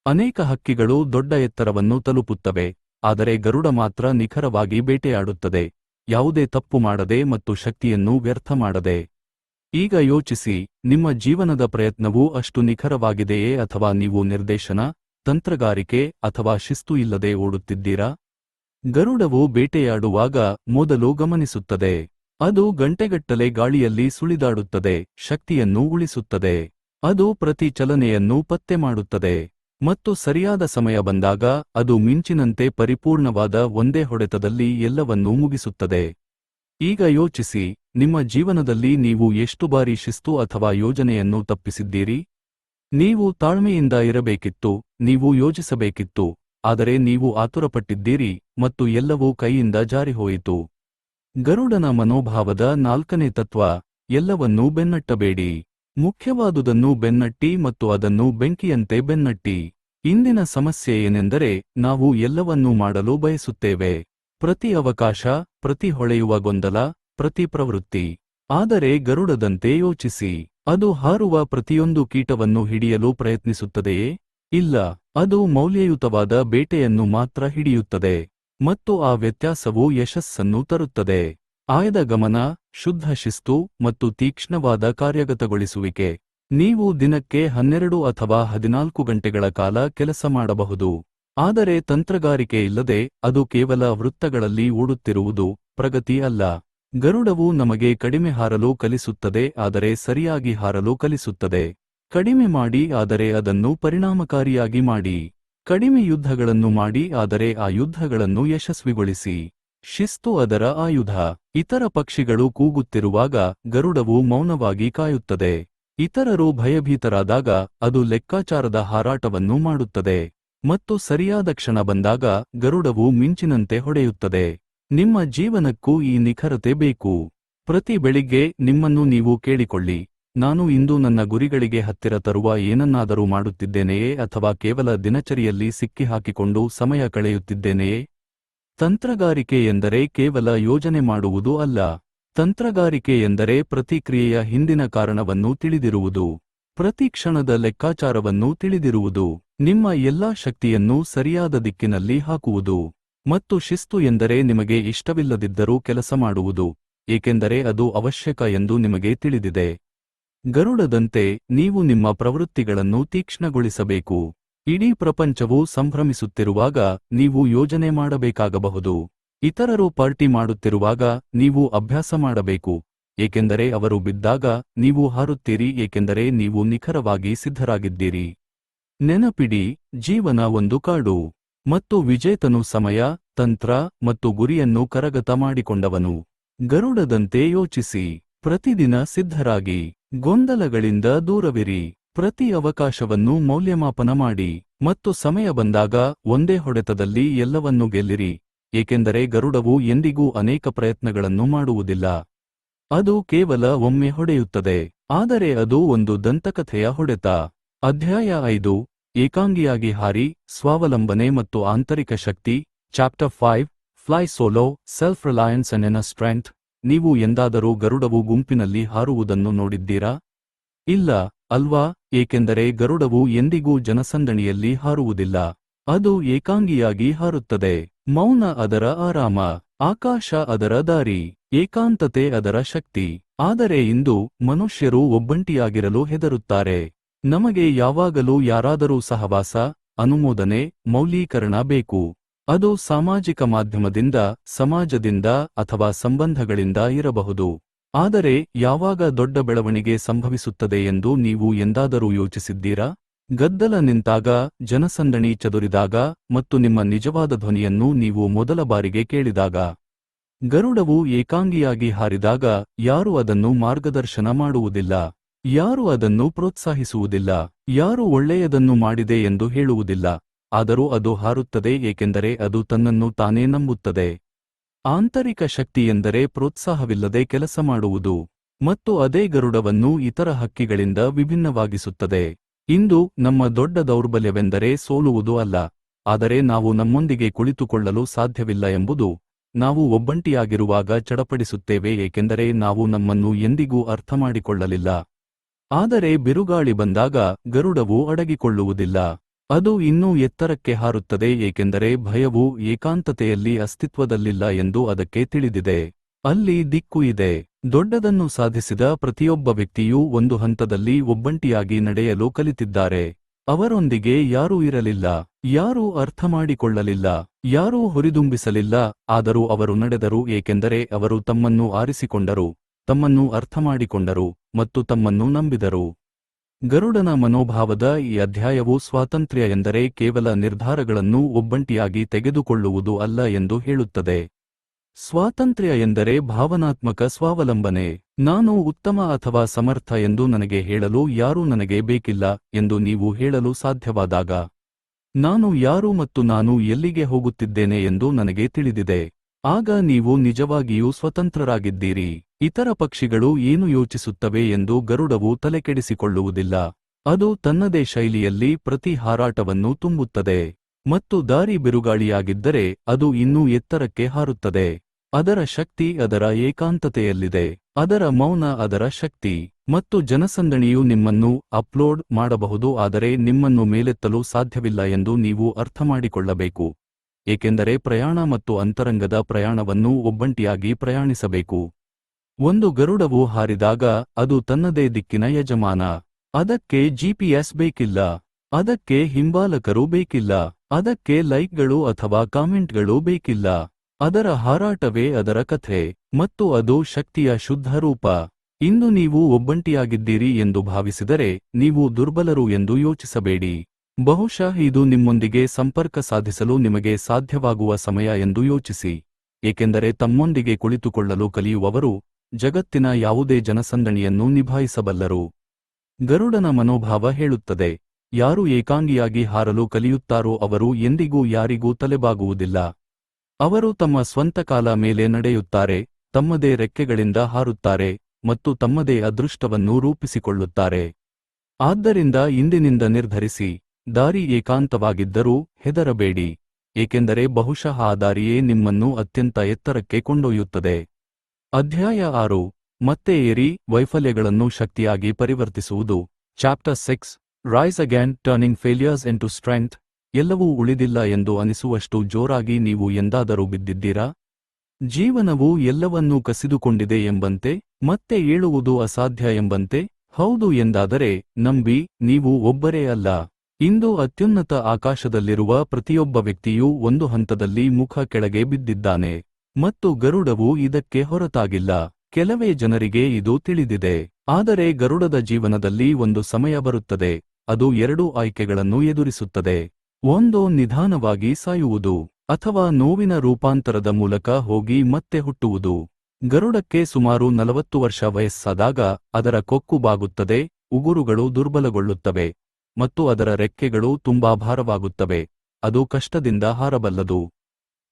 ಅನೇಕ ಹಕ್ಕಿಗಳು ದೊಡ್ಡ ಎತ್ತರವನ್ನು ತಲುಪುತ್ತವೆ. ಆದರೆ ಗರುಡ ಮಾತ್ರ ನಿಖರವಾಗಿ ಬೇಟೆಯಾಡುತ್ತದೆ. ಯಾವುದೇ ತಪ್ಪು ಮಾಡದೆ ಮತ್ತು ಶಕ್ತಿಯನ್ನು ವ್ಯರ್ಥ ಮಾಡದೆ. ಈಗ ಯೋಚಿಸಿ, ನಿಮ್ಮ ಜೀವನದ ಪ್ರಯತ್ನವೂ ಅಷ್ಟು ನಿಖರವಾಗಿದೆಯೇ ಅಥವಾ ನೀವು ನಿರ್ದೇಶನ, ತಂತ್ರಗಾರಿಕೆ ಅಥವಾ ಶಿಸ್ತು ಇಲ್ಲದೆ ಓಡುತ್ತಿದ್ದೀರಾ? ಗರುಡವು ಬೇಟೆಯಾಡುವಾಗ ಮೊದಲು ಗಮನಿಸುತ್ತದೆ. ಅದು ಗಂಟೆಗಟ್ಟಲೆ ಗಾಳಿಯಲ್ಲಿ ಸುಳಿದಾಡುತ್ತದೆ, ಶಕ್ತಿಯನ್ನು ಉಳಿಸುತ್ತದೆ. ಅದು ಪ್ರತಿ ಚಲನೆಯನ್ನು ಪತ್ತೆ ಮಾಡುತ್ತದೆ. ಮತ್ತು ಸರಿಯಾದ ಸಮಯ ಬಂದಾಗ ಅದು ಮಿಂಚಿನಂತೆ ಪರಿಪೂರ್ಣವಾದ ಒಂದೇ ಹೊಡೆತದಲ್ಲಿ ಎಲ್ಲವನ್ನೂ ಮುಗಿಸುತ್ತದೆ. ಈಗ ಯೋಚಿಸಿ, ನಿಮ್ಮ ಜೀವನದಲ್ಲಿ ನೀವು ಎಷ್ಟು ಬಾರಿ ಶಿಸ್ತು ಅಥವಾ ಯೋಜನೆಯನ್ನು ತಪ್ಪಿಸಿದ್ದೀರಿ? ನೀವು ತಾಳ್ಮೆಯಿಂದ ಇರಬೇಕಿತ್ತು, ನೀವು ಯೋಜಿಸಬೇಕಿತ್ತು ಆದರೆ ನೀವು ಆತುರಪಟ್ಟಿದ್ದೀರಿ ಮತ್ತು ಎಲ್ಲವೂ ಕೈಯಿಂದ ಜಾರಿಹೋಯಿತು. ಗರುಡನ ಮನೋಭಾವದ ನಾಲ್ಕನೇ ತತ್ವ, ಎಲ್ಲವನ್ನೂ ಬೆನ್ನಟ್ಟಬೇಡಿ. ಮುಖ್ಯವಾದುದನ್ನು ಬೆನ್ನಟ್ಟಿ ಮತ್ತು ಅದನ್ನು ಬೆಂಕಿಯಂತೆ ಬೆನ್ನಟ್ಟಿ. ಇಂದಿನ ಸಮಸ್ಯೆ ಏನೆಂದರೆ ನಾವು ಎಲ್ಲವನ್ನೂ ಮಾಡಲು ಬಯಸುತ್ತೇವೆ. ಪ್ರತಿ ಅವಕಾಶ, ಪ್ರತಿ ಹೊಳೆಯುವ ಗೊಂದಲ, ಪ್ರತಿ ಪ್ರವೃತ್ತಿ. ಆದರೆ ಗರುಡದಂತೆ ಯೋಚಿಸಿ. ಅದು ಹಾರುವ ಪ್ರತಿಯೊಂದು ಕೀಟವನ್ನು ಹಿಡಿಯಲು ಪ್ರಯತ್ನಿಸುತ್ತದೆಯೇ? ಇಲ್ಲ. ಅದು ಮೌಲ್ಯಯುತವಾದ ಬೇಟೆಯನ್ನು ಮಾತ್ರ ಹಿಡಿಯುತ್ತದೆ. ಮತ್ತು ಆ ವ್ಯತ್ಯಾಸವು ಯಶಸ್ಸನ್ನು ತರುತ್ತದೆ. ಆಯದ ಗಮನ, ಶುದ್ಧ ಶಿಸ್ತು ಮತ್ತು ತೀಕ್ಷ್ಣವಾದ ಕಾರ್ಯಗತಗೊಳಿಸುವಿಕೆ. ನೀವು ದಿನಕ್ಕೆ ಹನ್ನೆರಡು ಅಥವಾ ಹದಿನಾಲ್ಕು ಗಂಟೆಗಳ ಕಾಲ ಕೆಲಸ ಮಾಡಬಹುದು. ಆದರೆ ತಂತ್ರಗಾರಿಕೆ ಇಲ್ಲದೆ ಅದು ಕೇವಲ ವೃತ್ತಗಳಲ್ಲಿ ಓಡುತ್ತಿರುವುದು ಪ್ರಗತಿ ಅಲ್ಲ. ಗರುಡವು ನಮಗೆ ಕಡಿಮೆ ಹಾರಲು ಕಲಿಸುತ್ತದೆ, ಆದರೆ ಸರಿಯಾಗಿ ಹಾರಲು ಕಲಿಸುತ್ತದೆ. ಕಡಿಮೆ ಮಾಡಿ, ಆದರೆ ಅದನ್ನು ಪರಿಣಾಮಕಾರಿಯಾಗಿ ಮಾಡಿ. ಕಡಿಮೆ ಯುದ್ಧಗಳನ್ನು ಮಾಡಿ, ಆದರೆ ಆ ಯುದ್ಧಗಳನ್ನು ಯಶಸ್ವಿಗೊಳಿಸಿ. ಶಿಸ್ತು ಅದರ ಆಯುಧ. ಇತರ ಪಕ್ಷಿಗಳು ಕೂಗುತ್ತಿರುವಾಗ ಗರುಡವು ಮೌನವಾಗಿ ಕಾಯುತ್ತದೆ. ಇತರರು ಭಯಭೀತರಾದಾಗ ಅದು ಲೆಕ್ಕಾಚಾರದ ಹಾರಾಟವನ್ನು ಮಾಡುತ್ತದೆ. ಮತ್ತು ಸರಿಯಾದ ಕ್ಷಣ ಬಂದಾಗ ಗರುಡವು ಮಿಂಚಿನಂತೆ ಹೊಡೆಯುತ್ತದೆ. ನಿಮ್ಮ ಜೀವನಕ್ಕೂ ಈ ನಿಖರತೆ ಬೇಕು. ಪ್ರತಿ ಬೆಳಿಗ್ಗೆ ನಿಮ್ಮನ್ನು ನೀವು ಕೇಳಿಕೊಳ್ಳಿ. ನಾನು ಇಂದು ನನ್ನ ಗುರಿಗಳಿಗೆ ಹತ್ತಿರ ತರುವ ಏನನ್ನಾದರೂ ಮಾಡುತ್ತಿದ್ದೇನೆಯೇ ಅಥವಾ ಕೇವಲ ದಿನಚರಿಯಲ್ಲಿ ಸಿಕ್ಕಿಹಾಕಿಕೊಂಡು ಸಮಯ ಕಳೆಯುತ್ತಿದ್ದೇನೆಯೇ? ತಂತ್ರಗಾರಿಕೆ ಎಂದರೆ ಕೇವಲ ಯೋಜನೆ ಮಾಡುವುದು ಅಲ್ಲ. ತಂತ್ರಗಾರಿಕೆ ಎಂದರೆ ಪ್ರತಿಕ್ರಿಯೆಯ ಹಿಂದಿನ ಕಾರಣವನ್ನು ತಿಳಿದಿರುವುದು. ಪ್ರತಿ ಕ್ಷಣದ ಲೆಕ್ಕಾಚಾರವನ್ನು ತಿಳಿದಿರುವುದು. ನಿಮ್ಮ ಎಲ್ಲಾ ಶಕ್ತಿಯನ್ನು ಸರಿಯಾದ ದಿಕ್ಕಿನಲ್ಲಿ ಹಾಕುವುದು. ಮತ್ತು ಶಿಸ್ತು ಎಂದರೆ ನಿಮಗೆ ಇಷ್ಟವಿಲ್ಲದಿದ್ದರೂ ಕೆಲಸ ಮಾಡುವುದು. ಏಕೆಂದರೆ ಅದು ಅವಶ್ಯಕ ಎಂದು ನಿಮಗೆ ತಿಳಿದಿದೆ. ಗರುಡದಂತೆ ನೀವು ನಿಮ್ಮ ಪ್ರವೃತ್ತಿಗಳನ್ನು ತೀಕ್ಷ್ಣಗೊಳಿಸಬೇಕು. ಇಡೀ ಪ್ರಪಂಚವು ಸಂಭ್ರಮಿಸುತ್ತಿರುವಾಗ ನೀವು ಯೋಜನೆ ಮಾಡಬೇಕಾಗಬಹುದು. ಇತರರು ಪಾರ್ಟಿ ಮಾಡುತ್ತಿರುವಾಗ ನೀವು ಅಭ್ಯಾಸ ಮಾಡಬೇಕು, ಏಕೆಂದರೆ ಅವರು ಬಿದ್ದಾಗ ನೀವು ಹಾರುತ್ತೀರಿ, ಏಕೆಂದರೆ ನೀವು ನಿಖರವಾಗಿ ಸಿದ್ಧರಾಗಿದ್ದೀರಿ. ನೆನಪಿಡಿ, ಜೀವನ ಒಂದು ಕಾಡು, ಮತ್ತು ವಿಜೇತನು ಸಮಯ, ತಂತ್ರ ಮತ್ತು ಗುರಿಯನ್ನು ಕರಗತ ಮಾಡಿಕೊಂಡವನು. ಗರುಡದಂತೆ ಯೋಚಿಸಿ, ಪ್ರತಿದಿನ ಸಿದ್ಧರಾಗಿ, ಗೊಂದಲಗಳಿಂದ ದೂರವಿರಿ, ಪ್ರತಿ ಅವಕಾಶವನ್ನು ಮೌಲ್ಯಮಾಪನ ಮಾಡಿ, ಮತ್ತು ಸಮಯ ಬಂದಾಗ ಒಂದೇ ಹೊಡೆತದಲ್ಲಿ ಎಲ್ಲವನ್ನೂ ಗೆಲ್ಲಿರಿ. ಏಕೆಂದರೆ ಗರುಡವು ಎಂದಿಗೂ ಅನೇಕ ಪ್ರಯತ್ನಗಳನ್ನು ಮಾಡುವುದಿಲ್ಲ. ಅದು ಕೇವಲ ಒಮ್ಮೆ ಹೊಡೆಯುತ್ತದೆ. ಆದರೆ ಅದು ಒಂದು ದಂತಕಥೆಯ ಹೊಡೆತ. ಅಧ್ಯಾಯ ಐದು. ಏಕಾಂಗಿಯಾಗಿ ಹಾರಿ, ಸ್ವಾವಲಂಬನೆ ಮತ್ತು ಆಂತರಿಕ ಶಕ್ತಿ. Chapter five. Fly solo, self reliance and strength ನೀವು ಎಂದಾದರೂ ಗರುಡವು ಗುಂಪಿನಲ್ಲಿ ಹಾರುವುದನ್ನು ನೋಡಿದ್ದೀರಾ? ಇಲ್ಲ, ಅಲ್ವಾ? ಏಕೆಂದರೆ ಗರುಡವು ಎಂದಿಗೂ ಜನಸಂದಣಿಯಲ್ಲಿ ಹಾರುವುದಿಲ್ಲ. ಅದು ಏಕಾಂಗಿಯಾಗಿ ಹಾರುತ್ತದೆ. ಮೌನ ಅದರ ಆರಾಮ, ಆಕಾಶ ಅದರ ದಾರಿ, ಏಕಾಂತತೆ ಅದರ ಶಕ್ತಿ. ಆದರೆ ಇಂದು ಮನುಷ್ಯರು ಒಬ್ಬಂಟಿಯಾಗಿರಲು ಹೆದರುತ್ತಾರೆ. ನಮಗೆ ಯಾವಾಗಲೂ ಯಾರಾದರೂ ಸಹವಾಸ, ಅನುಮೋದನೆ ಮೌಲ್ಯೀಕರಣ ಬೇಕು. ಅದು ಸಾಮಾಜಿಕ ಮಾಧ್ಯಮದಿಂದ, ಸಮಾಜದಿಂದ ಅಥವಾ ಸಂಬಂಧಗಳಿಂದ ಇರಬಹುದು. ಆದರೆ ಯಾವಾಗ ದೊಡ್ಡ ಬೆಳವಣಿಗೆ ಸಂಭವಿಸುತ್ತದೆ ಎಂದು ನೀವು ಎಂದಾದರೂ ಯೋಚಿಸಿದ್ದೀರಾ? ಗದ್ದಲ ನಿಂತಾಗ, ಜನಸಂದಣಿ ಚದುರಿದಾಗ ಮತ್ತು ನಿಮ್ಮ ನಿಜವಾದ ಧ್ವನಿಯನ್ನು ನೀವು ಮೊದಲ ಬಾರಿಗೆ ಕೇಳಿದಾಗ, ಗರುಡವು ಏಕಾಂಗಿಯಾಗಿ ಹಾರಿದಾಗ ಯಾರು ಅದನ್ನು ಮಾರ್ಗದರ್ಶನ ಮಾಡುವುದಿಲ್ಲ, ಯಾರು ಅದನ್ನು ಪ್ರೋತ್ಸಾಹಿಸುವುದಿಲ್ಲ, ಯಾರು ಒಳ್ಳೆಯದನ್ನು ಮಾಡಿದೆ ಎಂದು ಹೇಳುವುದಿಲ್ಲ, ಆದರೂ ಅದು ಹಾರುತ್ತದೆ ಏಕೆಂದರೆ ಅದು ತನ್ನನ್ನು ತಾನೇ ನಂಬುತ್ತದೆ. ಆಂತರಿಕ ಶಕ್ತಿ ಎಂದರೆ ಪ್ರೋತ್ಸಾಹವಿಲ್ಲದೆ ಕೆಲಸ ಮಾಡುವುದು ಮತ್ತು ಅದೇ ಗರುಡವನ್ನು ಇತರ ಹಕ್ಕಿಗಳಿಂದ ವಿಭಿನ್ನವಾಗಿಸುತ್ತದೆ. ಇಂದು ನಮ್ಮ ದೊಡ್ಡ ದೌರ್ಬಲ್ಯವೆಂದರೆ ಸೋಲುವುದು ಅಲ್ಲ, ಆದರೆ ನಾವು ನಮ್ಮೊಂದಿಗೆ ಕುಳಿತುಕೊಳ್ಳಲು ಸಾಧ್ಯವಿಲ್ಲ ಎಂಬುದು ನಾವು ಒಬ್ಬಂಟಿಯಾಗಿರುವಾಗ ಚಡಪಡಿಸುತ್ತೇವೆ, ಏಕೆಂದರೆ ನಾವು ನಮ್ಮನ್ನು ಎಂದಿಗೂ ಅರ್ಥಮಾಡಿಕೊಳ್ಳಲಿಲ್ಲ. ಆದರೆ ಬಿರುಗಾಳಿ ಬಂದಾಗ ಗರುಡವು ಅಡಗಿಕೊಳ್ಳುವುದಿಲ್ಲ. ಅದು ಇನ್ನೂ ಎತ್ತರಕ್ಕೆ ಹಾರುತ್ತದೆ, ಏಕೆಂದರೆ ಭಯವು ಏಕಾಂತತೆಯಲ್ಲಿ ಅಸ್ತಿತ್ವದಲ್ಲಿಲ್ಲ ಎಂದು ಅದಕ್ಕೆ ತಿಳಿದಿದೆ. ಅಲ್ಲಿ ದಿಕ್ಕು ಇದೆ. ದೊಡ್ಡದನ್ನು ಸಾಧಿಸಿದ ಪ್ರತಿಯೊಬ್ಬ ವ್ಯಕ್ತಿಯೂ ಒಂದು ಹಂತದಲ್ಲಿ ಒಬ್ಬಂಟಿಯಾಗಿ ನಡೆಯಲು ಕಲಿತಿದ್ದಾರೆ. ಅವರೊಂದಿಗೆ ಯಾರೂ ಇರಲಿಲ್ಲ, ಯಾರೂ ಅರ್ಥಮಾಡಿಕೊಳ್ಳಲಿಲ್ಲ ಯಾರೂ ಹುರಿದುಂಬಿಸಲಿಲ್ಲ, ಆದರೂ ಅವರು ನಡೆದರು ಏಕೆಂದರೆ ಅವರು ತಮ್ಮನ್ನು ಆರಿಸಿಕೊಂಡರು, ತಮ್ಮನ್ನು ಅರ್ಥಮಾಡಿಕೊಂಡರು ಮತ್ತು ತಮ್ಮನ್ನು ನಂಬಿದರು. ಗರುಡನ ಮನೋಭಾವದ ಈ ಅಧ್ಯಾಯವು ಸ್ವಾತಂತ್ರ್ಯ ಎಂದರೆ ಕೇವಲ ನಿರ್ಧಾರಗಳನ್ನು ಒಬ್ಬಂಟಿಯಾಗಿ ತೆಗೆದುಕೊಳ್ಳುವುದು ಅಲ್ಲ ಎಂದು ಹೇಳುತ್ತದೆ. ಸ್ವಾತಂತ್ರ್ಯ ಎಂದರೆ ಭಾವನಾತ್ಮಕ ಸ್ವಾವಲಂಬನೆ. ನಾನು ಉತ್ತಮ ಅಥವಾ ಸಮರ್ಥ ಎಂದು ನನಗೆ ಹೇಳಲು ಯಾರೂ ನನಗೆ ಬೇಕಿಲ್ಲ ಎಂದು ನೀವು ಹೇಳಲು ಸಾಧ್ಯವಾದಾಗ, ನಾನು ಯಾರು ಮತ್ತು ನಾನು ಎಲ್ಲಿಗೆ ಹೋಗುತ್ತಿದ್ದೇನೆ ಎಂದು ನನಗೆ ತಿಳಿದಿದೆ. ಆಗ ನೀವು ನಿಜವಾಗಿಯೂ ಸ್ವತಂತ್ರರಾಗಿದ್ದೀರಿ. ಇತರ ಪಕ್ಷಿಗಳು ಏನು ಯೋಚಿಸುತ್ತವೆ ಎಂದು ಗರುಡವು ತಲೆಕೆಡಿಸಿಕೊಳ್ಳುವುದಿಲ್ಲ. ಅದು ತನ್ನದೇ ಶೈಲಿಯಲ್ಲಿ ಪ್ರತಿ ಹಾರಾಟವನ್ನು ತುಂಬುತ್ತದೆ ಮತ್ತು ದಾರಿ ಬಿರುಗಾಳಿಯಾಗಿದ್ದರೆ ಅದು ಇನ್ನೂ ಎತ್ತರಕ್ಕೆ ಹಾರುತ್ತದೆ. ಅದರ ಶಕ್ತಿ ಅದರ ಏಕಾಂತತೆಯಲ್ಲಿದೆ. ಅದರ ಮೌನ ಅದರ ಶಕ್ತಿ. ಮತ್ತು ಜನಸಂದಣಿಯು ನಿಮ್ಮನ್ನು ಅಪ್ಲೋಡ್ ಮಾಡಬಹುದು ಆದರೆ ನಿಮ್ಮನ್ನು ಮೇಲೆತ್ತಲು ಸಾಧ್ಯವಿಲ್ಲ ಎಂದು ನೀವು ಅರ್ಥಮಾಡಿಕೊಳ್ಳಬೇಕು. ಏಕೆಂದರೆ ಪ್ರಯಾಣ ಮತ್ತು ಅಂತರಂಗದ ಪ್ರಯಾಣವನ್ನು ಒಬ್ಬಂಟಿಯಾಗಿ ಪ್ರಯಾಣಿಸಬೇಕು. ಒಂದು ಗರುಡವು ಹಾರಿದಾಗ ಅದು ತನ್ನದೇ ದಿಕ್ಕಿನ ಯಜಮಾನ. ಅದಕ್ಕೆ ಜಿಪಿಎಸ್ ಬೇಕಿಲ್ಲ. ಅದಕ್ಕೆ ಹಿಂಬಾಲಕರು ಬೇಕಿಲ್ಲ. ಅದಕ್ಕೆ ಲೈಕ್ಗಳು ಅಥವಾ ಕಾಮೆಂಟ್ಗಳು ಬೇಕಿಲ್ಲ. ಅದರ ಹಾರಾಟವೇ ಅದರ ಕಥೆ ಮತ್ತು ಅದು ಶಕ್ತಿಯ ಶುದ್ಧ ರೂಪ. ಇಂದು ನೀವು ಒಬ್ಬಂಟಿಯಾಗಿದ್ದೀರಿ ಎಂದು ಭಾವಿಸಿದರೆ ನೀವು ದುರ್ಬಲರು ಎಂದು ಯೋಚಿಸಬೇಡಿ. ಬಹುಶಃ ಇದು ನಿಮ್ಮೊಂದಿಗೆ ಸಂಪರ್ಕ ಸಾಧಿಸಲು ನಿಮಗೆ ಸಾಧ್ಯವಾಗುವ ಸಮಯ ಎಂದು ಯೋಚಿಸಿ. ಏಕೆಂದರೆ ತಮ್ಮೊಂದಿಗೆ ಕುಳಿತುಕೊಳ್ಳಲು ಕಲಿಯುವವರು ಜಗತ್ತಿನ ಯಾವುದೇ ಜನಸಂದಣಿಯನ್ನು ನಿಭಾಯಿಸಬಲ್ಲರು. ಗರುಡನ ಮನೋಭಾವ ಹೇಳುತ್ತದೆ, ಯಾರು ಏಕಾಂಗಿಯಾಗಿ ಹಾರಲು ಕಲಿಯುತ್ತಾರೋ ಅವರು ಎಂದಿಗೂ ಯಾರಿಗೂ ತಲೆಬಾಗುವುದಿಲ್ಲ. ಅವರು ತಮ್ಮ ಸ್ವಂತ ಕಾಲ ಮೇಲೆ ನಡೆಯುತ್ತಾರೆ, ತಮ್ಮದೇ ರೆಕ್ಕೆಗಳಿಂದ ಹಾರುತ್ತಾರೆ ಮತ್ತು ತಮ್ಮದೇ ಅದೃಷ್ಟವನ್ನು ರೂಪಿಸಿಕೊಳ್ಳುತ್ತಾರೆ. ಆದ್ದರಿಂದ ಇಂದಿನಿಂದ ನಿರ್ಧರಿಸಿ, ದಾರಿ ಏಕಾಂತವಾಗಿದ್ದರೂ ಹೆದರಬೇಡಿ, ಏಕೆಂದರೆ ಬಹುಶಃ ಆ ದಾರಿಯೇ ನಿಮ್ಮನ್ನು ಅತ್ಯಂತ ಎತ್ತರಕ್ಕೆ ಕೊಂಡೊಯ್ಯುತ್ತದೆ. ಅಧ್ಯಾಯ ಆರು. ಮತ್ತೆ ಏರಿ, ವೈಫಲ್ಯಗಳನ್ನು ಶಕ್ತಿಯಾಗಿ ಪರಿವರ್ತಿಸುವುದು. Chapter six. Rise again turning failures into strength ಎಲ್ಲವೂ ಉಳಿದಿಲ್ಲ ಎಂದು ಅನಿಸುವಷ್ಟು ಜೋರಾಗಿ ನೀವು ಎಂದಾದರೂ ಬಿದ್ದಿದ್ದೀರಾ? ಜೀವನವು ಎಲ್ಲವನ್ನೂ ಕಸಿದುಕೊಂಡಿದೆ ಎಂಬಂತೆ, ಮತ್ತೆ ಏಳುವುದು ಅಸಾಧ್ಯ ಎಂಬಂತೆ, ಹೌದು ಎಂದಾದರೆ, ನಂಬಿ, ನೀವು ಒಬ್ಬರೇ ಅಲ್ಲ. ಇಂದು ಅತ್ಯುನ್ನತ ಆಕಾಶದಲ್ಲಿರುವ ಪ್ರತಿಯೊಬ್ಬ ವ್ಯಕ್ತಿಯೂ ಒಂದು ಹಂತದಲ್ಲಿ ಮುಖ ಕೆಳಗೆ ಬಿದ್ದಿದ್ದಾನೆ, ಮತ್ತು ಗರುಡವು ಇದಕ್ಕೆ ಹೊರತಾಗಿಲ್ಲ. ಕೆಲವೇ ಜನರಿಗೆ ಇದು ತಿಳಿದಿದೆ, ಆದರೆ ಗರುಡದ ಜೀವನದಲ್ಲಿ ಒಂದು ಸಮಯ ಬರುತ್ತದೆ, ಅದು ಎರಡು ಆಯ್ಕೆಗಳನ್ನು ಎದುರಿಸುತ್ತದೆ. ಒಂದು ನಿಧಾನವಾಗಿ ಸಾಯುವುದು ಅಥವಾ ನೋವಿನ ರೂಪಾಂತರದ ಮೂಲಕ ಹೋಗಿ ಮತ್ತೆ ಹುಟ್ಟುವುದು. ಗರುಡಕ್ಕೆ ಸುಮಾರು ನಲವತ್ತು ವರ್ಷ ವಯಸ್ಸಾದಾಗ ಅದರ ಕೊಕ್ಕು ಬಾಗುತ್ತದೆ, ಉಗುರುಗಳು ದುರ್ಬಲಗೊಳ್ಳುತ್ತವೆ ಮತ್ತು ಅದರ ರೆಕ್ಕೆಗಳು ತುಂಬಾ ಭಾರವಾಗುತ್ತವೆ. ಅದು ಕಷ್ಟದಿಂದ ಹಾರಬಲ್ಲದು.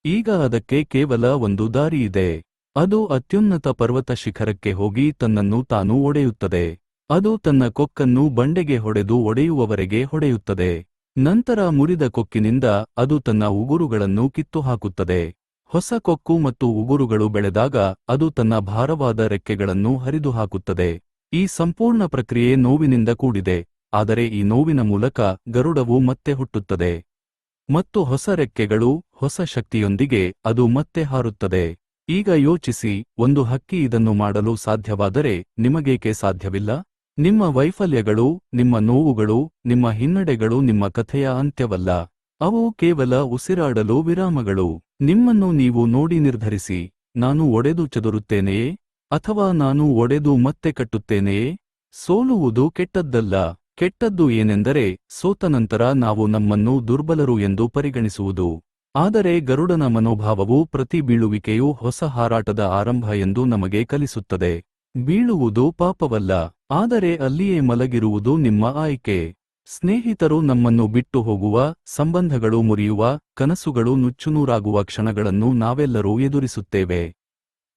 ಈಗ ಅದಕ್ಕೆ ಕೇವಲ ಒಂದು ದಾರಿಯಿದೆ ಅದು ಅತ್ಯುನ್ನತ ಪರ್ವತ ಶಿಖರಕ್ಕೆ ಹೋಗಿ ತನ್ನನ್ನು ತಾನು ಒಡೆಯುತ್ತದೆ. ಅದು ತನ್ನ ಕೊಕ್ಕನ್ನು ಬಂಡೆಗೆ ಹೊಡೆದು ಒಡೆಯುವವರೆಗೆ ಹೊಡೆಯುತ್ತದೆ. ನಂತರ ಮುರಿದ ಕೊಕ್ಕಿನಿಂದ ಅದು ತನ್ನ ಉಗುರುಗಳನ್ನು ಕಿತ್ತುಹಾಕುತ್ತದೆ. ಹೊಸ ಕೊಕ್ಕು ಮತ್ತು ಉಗುರುಗಳು ಬೆಳೆದಾಗ ಅದು ತನ್ನ ಭಾರವಾದ ರೆಕ್ಕೆಗಳನ್ನು ಹರಿದುಹಾಕುತ್ತದೆ. ಈ ಸಂಪೂರ್ಣ ಪ್ರಕ್ರಿಯೆ ನೋವಿನಿಂದ ಕೂಡಿದೆ, ಆದರೆ ಈ ನೋವಿನ ಮೂಲಕ ಗರುಡವು ಮತ್ತೆ ಹುಟ್ಟುತ್ತದೆ. ಮತ್ತು ಹೊಸ ರೆಕ್ಕೆಗಳು ಹೊಸ ಶಕ್ತಿಯೊಂದಿಗೆ ಅದು ಮತ್ತೆ ಹಾರುತ್ತದೆ. ಈಗ ಯೋಚಿಸಿ, ಒಂದು ಹಕ್ಕಿ ಇದನ್ನು ಮಾಡಲು ಸಾಧ್ಯವಾದರೆ ನಿಮಗೇಕೆ ಸಾಧ್ಯವಿಲ್ಲ? ನಿಮ್ಮ ವೈಫಲ್ಯಗಳು, ನಿಮ್ಮ ನೋವುಗಳು, ನಿಮ್ಮ ಹಿನ್ನಡೆಗಳು, ನಿಮ್ಮ ಕಥೆಯ ಅಂತ್ಯವಲ್ಲ. ಅವು ಕೇವಲ ಉಸಿರಾಡಲು ವಿರಾಮಗಳು. ನಿಮ್ಮನ್ನು ನೀವು ನೋಡಿ ನಿರ್ಧರಿಸಿ, ನಾನು ಒಡೆದು ಚದುರುತ್ತೇನೆಯೇ? ಅಥವಾ ನಾನು ಒಡೆದು ಮತ್ತೆ ಕಟ್ಟುತ್ತೇನೆಯೇ? ಸೋಲುವುದು ಕೆಟ್ಟದ್ದಲ್ಲ. ಕೆಟ್ಟದ್ದು ಏನೆಂದರೆ, ಸೋತ ನಂತರ ನಾವು ನಮ್ಮನ್ನು ದುರ್ಬಲರು ಎಂದು ಪರಿಗಣಿಸುವುದು. ಆದರೆ ಗರುಡನ ಮನೋಭಾವವು ಪ್ರತಿ ಬೀಳುವಿಕೆಯೂ ಹೊಸ ಹಾರಾಟದ ಆರಂಭ ಎಂದು ನಮಗೆ ಕಲಿಸುತ್ತದೆ. ಬೀಳುವುದು ಪಾಪವಲ್ಲ. ಆದರೆ ಅಲ್ಲಿಯೇ ಮಲಗಿರುವುದು ನಿಮ್ಮ ಆಯ್ಕೆ. ಸ್ನೇಹಿತರು ನಮ್ಮನ್ನು ಬಿಟ್ಟು ಹೋಗುವ, ಸಂಬಂಧಗಳು ಮುರಿಯುವ, ಕನಸುಗಳು ನುಚ್ಚುನೂರಾಗುವ ಕ್ಷಣಗಳನ್ನು ನಾವೆಲ್ಲರೂ ಎದುರಿಸುತ್ತೇವೆ.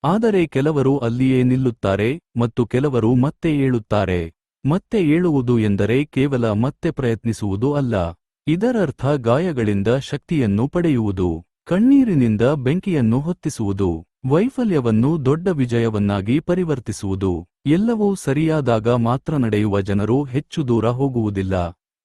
ಆದರೆ ಕೆಲವರು ಅಲ್ಲಿಯೇ ನಿಲ್ಲುತ್ತಾರೆ ಮತ್ತು ಕೆಲವರು ಮತ್ತೆ ಏಳುತ್ತಾರೆ. ಮತ್ತೆ ಏಳುವುದು ಎಂದರೆ ಕೇವಲ ಮತ್ತೆ ಪ್ರಯತ್ನಿಸುವುದು ಅಲ್ಲ. ಇದರರ್ಥ ಗಾಯಗಳಿಂದ ಶಕ್ತಿಯನ್ನು ಪಡೆಯುವುದು, ಕಣ್ಣೀರಿನಿಂದ ಬೆಂಕಿಯನ್ನು ಹೊತ್ತಿಸುವುದು, ವೈಫಲ್ಯವನ್ನು ದೊಡ್ಡ ವಿಜಯವನ್ನಾಗಿ ಪರಿವರ್ತಿಸುವುದು. ಎಲ್ಲವೂ ಸರಿಯಾದಾಗ ಮಾತ್ರ ನಡೆಯುವ ಜನರು ಹೆಚ್ಚು ದೂರ ಹೋಗುವುದಿಲ್ಲ.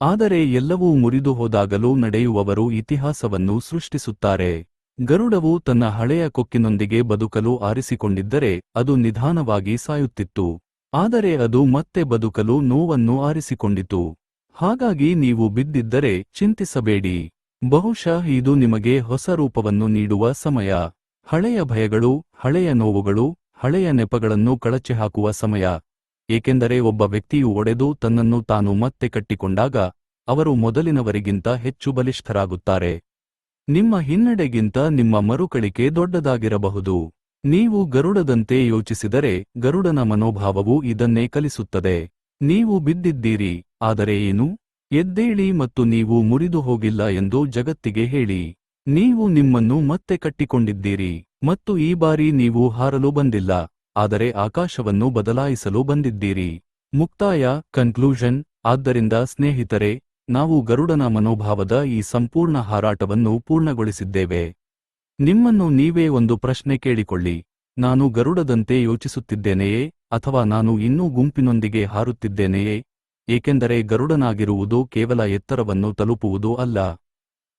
ಆದರೆ ಎಲ್ಲವೂ ಮುರಿದು ಹೋದಾಗಲೂ ನಡೆಯುವವರು ಇತಿಹಾಸವನ್ನು ಸೃಷ್ಟಿಸುತ್ತಾರೆ. ಗರುಡವು ತನ್ನ ಹಳೆಯ ಕೊಕ್ಕಿನೊಂದಿಗೆ ಬದುಕಲು ಆರಿಸಿಕೊಂಡಿದ್ದರೆ ಅದು ನಿಧಾನವಾಗಿ ಸಾಯುತ್ತಿತ್ತು. ಆದರೆ ಅದು ಮತ್ತೆ ಬದುಕಲು ನೋವನ್ನು ಆರಿಸಿಕೊಂಡಿತು. ಹಾಗಾಗಿ ನೀವು ಬಿದ್ದಿದ್ದರೆ ಚಿಂತಿಸಬೇಡಿ. ಬಹುಶಃ ಇದು ನಿಮಗೆ ಹೊಸ ರೂಪವನ್ನು ನೀಡುವ ಸಮಯ. ಹಳೆಯ ಭಯಗಳು, ಹಳೆಯ ನೋವುಗಳು ಹಳೆಯ ನೆಪಗಳನ್ನು ಕಳಚಿಹಾಕುವ ಸಮಯ, ಏಕೆಂದರೆ ಒಬ್ಬ ವ್ಯಕ್ತಿಯು ಒಡೆದು ತನ್ನನ್ನು ತಾನು ಮತ್ತೆ ಕಟ್ಟಿಕೊಂಡಾಗ ಅವರು ಮೊದಲಿನವರಿಗಿಂತ ಹೆಚ್ಚು ಬಲಿಷ್ಠರಾಗುತ್ತಾರೆ. ನಿಮ್ಮ ಹಿನ್ನಡೆಗಿಂತ ನಿಮ್ಮ ಮರುಕಳಿಕೆ ದೊಡ್ಡದಾಗಿರಬಹುದು. ನೀವು ಗರುಡದಂತೆ ಯೋಚಿಸಿದರೆ ಗರುಡನ ಮನೋಭಾವವು ಇದನ್ನೇ ಕಲಿಸುತ್ತದೆ. ನೀವು ಬಿದ್ದಿದ್ದೀರಿ, ಆದರೆ ಏನು? ಎದ್ದೇಳಿ ಮತ್ತು ನೀವು ಮುರಿದು ಹೋಗಿಲ್ಲ ಎಂದು ಜಗತ್ತಿಗೆ ಹೇಳಿ. ನೀವು ನಿಮ್ಮನ್ನು ಮತ್ತೆ ಕಟ್ಟಿಕೊಂಡಿದ್ದೀರಿ ಮತ್ತು ಈ ಬಾರಿ ನೀವು ಹಾರಲು ಬಂದಿಲ್ಲ, ಆದರೆ ಆಕಾಶವನ್ನು ಬದಲಾಯಿಸಲು ಬಂದಿದ್ದೀರಿ. ಮುಕ್ತಾಯ ಕನ್ಕ್ಲೂಷನ್. ಆದ್ದರಿಂದ ಸ್ನೇಹಿತರೆ, ನಾವು ಗರುಡನ ಮನೋಭಾವದ ಈ ಸಂಪೂರ್ಣ ಹಾರಾಟವನ್ನು ಪೂರ್ಣಗೊಳಿಸಿದ್ದೇವೆ. ನಿಮ್ಮನ್ನು ನೀವೇ ಒಂದು ಪ್ರಶ್ನೆ ಕೇಳಿಕೊಳ್ಳಿ. ನಾನು ಗರುಡದಂತೆ ಯೋಚಿಸುತ್ತಿದ್ದೇನೆಯೇ, ಅಥವಾ ನಾನು ಇನ್ನೂ ಗುಂಪಿನೊಂದಿಗೆ ಹಾರುತ್ತಿದ್ದೇನೆಯೇ? ಏಕೆಂದರೆ ಗರುಡನಾಗಿರುವುದು ಕೇವಲ ಎತ್ತರವನ್ನು ತಲುಪುವುದು ಅಲ್ಲ.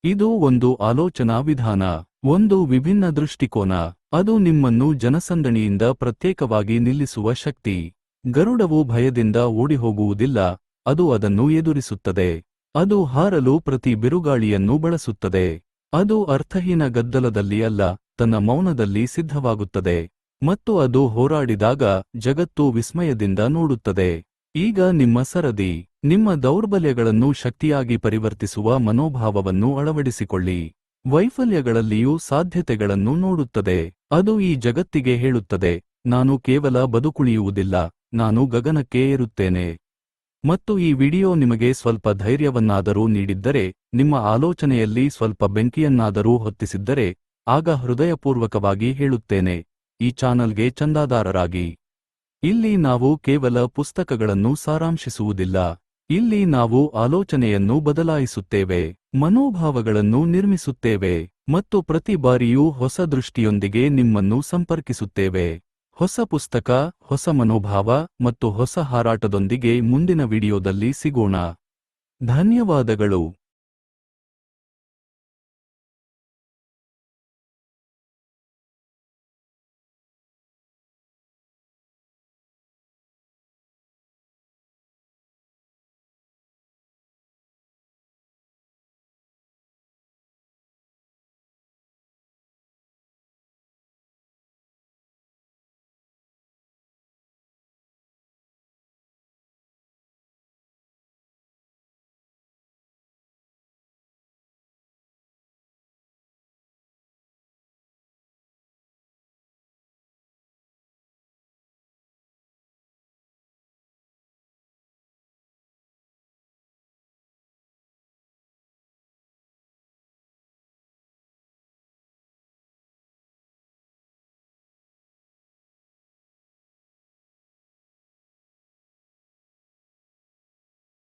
ಇದು ಒಂದು ಆಲೋಚನಾ ವಿಧಾನ, ಒಂದು ವಿಭಿನ್ನ ದೃಷ್ಟಿಕೋನ, ಅದು ನಿಮ್ಮನ್ನು ಜನಸಂದಣಿಯಿಂದ ಪ್ರತ್ಯೇಕವಾಗಿ ನಿಲ್ಲಿಸುವ ಶಕ್ತಿ. ಗರುಡವು ಭಯದಿಂದ ಓಡಿಹೋಗುವುದಿಲ್ಲ, ಅದು ಅದನ್ನು ಎದುರಿಸುತ್ತದೆ. ಅದು ಹಾರಲು ಪ್ರತಿ ಬಿರುಗಾಳಿಯನ್ನು ಬಳಸುತ್ತದೆ. ಅದು ಅರ್ಥಹೀನ ಗದ್ದಲದಲ್ಲಿ ಅಲ್ಲ, ತನ್ನ ಮೌನದಲ್ಲಿ ಸಿದ್ಧವಾಗುತ್ತದೆ. ಮತ್ತು ಅದು ಹೋರಾಡಿದಾಗ ಜಗತ್ತು ವಿಸ್ಮಯದಿಂದ ನೋಡುತ್ತದೆ. ಈಗ ನಿಮ್ಮ ಸರದಿ, ನಿಮ್ಮ ದೌರ್ಬಲ್ಯಗಳನ್ನು ಶಕ್ತಿಯಾಗಿ ಪರಿವರ್ತಿಸುವ ಮನೋಭಾವವನ್ನು ಅಳವಡಿಸಿಕೊಳ್ಳಿ. ವೈಫಲ್ಯಗಳಲ್ಲಿಯೂ ಸಾಧ್ಯತೆಗಳನ್ನು ನೋಡುತ್ತದೆ. ಅದು ಈ ಜಗತ್ತಿಗೆ ಹೇಳುತ್ತದೆ, ನಾನು ಕೇವಲ ಬದುಕುಳಿಯುವುದಿಲ್ಲ, ನಾನು ಗಗನಕ್ಕೆ ಏರುತ್ತೇನೆ. ಮತ್ತು ಈ ವಿಡಿಯೋ ನಿಮಗೆ ಸ್ವಲ್ಪ ಧೈರ್ಯವನ್ನಾದರೂ ನೀಡಿದ್ದರೆ, ನಿಮ್ಮ ಆಲೋಚನೆಯಲ್ಲಿ ಸ್ವಲ್ಪ ಬೆಂಕಿಯನ್ನಾದರೂ ಹೊತ್ತಿಸಿದ್ದರೆ, ಆಗ ಹೃದಯಪೂರ್ವಕವಾಗಿ ಹೇಳುತ್ತೇನೆ, ಈ ಚಾನಲ್ಗೆ ಚಂದಾದಾರರಾಗಿ ಇಲ್ಲಿ ನಾವು ಕೇವಲ ಪುಸ್ತಕಗಳನ್ನು ಸಾರಾಂಶಿಸುವುದಿಲ್ಲ. ಇಲ್ಲಿ ನಾವು ಆಲೋಚನೆಯನ್ನು ಬದಲಾಯಿಸುತ್ತೇವೆ, ಮನೋಭಾವಗಳನ್ನು ನಿರ್ಮಿಸುತ್ತೇವೆ, ಮತ್ತು ಪ್ರತಿ ಬಾರಿಯೂ ಹೊಸ ದೃಷ್ಟಿಯೊಂದಿಗೆ ನಿಮ್ಮನ್ನು ಸಂಪರ್ಕಿಸುತ್ತೇವೆ. ಹೊಸ ಪುಸ್ತಕ, ಹೊಸ ಮನೋಭಾವ ಮತ್ತು ಹೊಸ ಹಾರಾಟದೊಂದಿಗೆ ಮುಂದಿನ ವಿಡಿಯೋದಲ್ಲಿ ಸಿಗೋಣ. ಧನ್ಯವಾದಗಳು.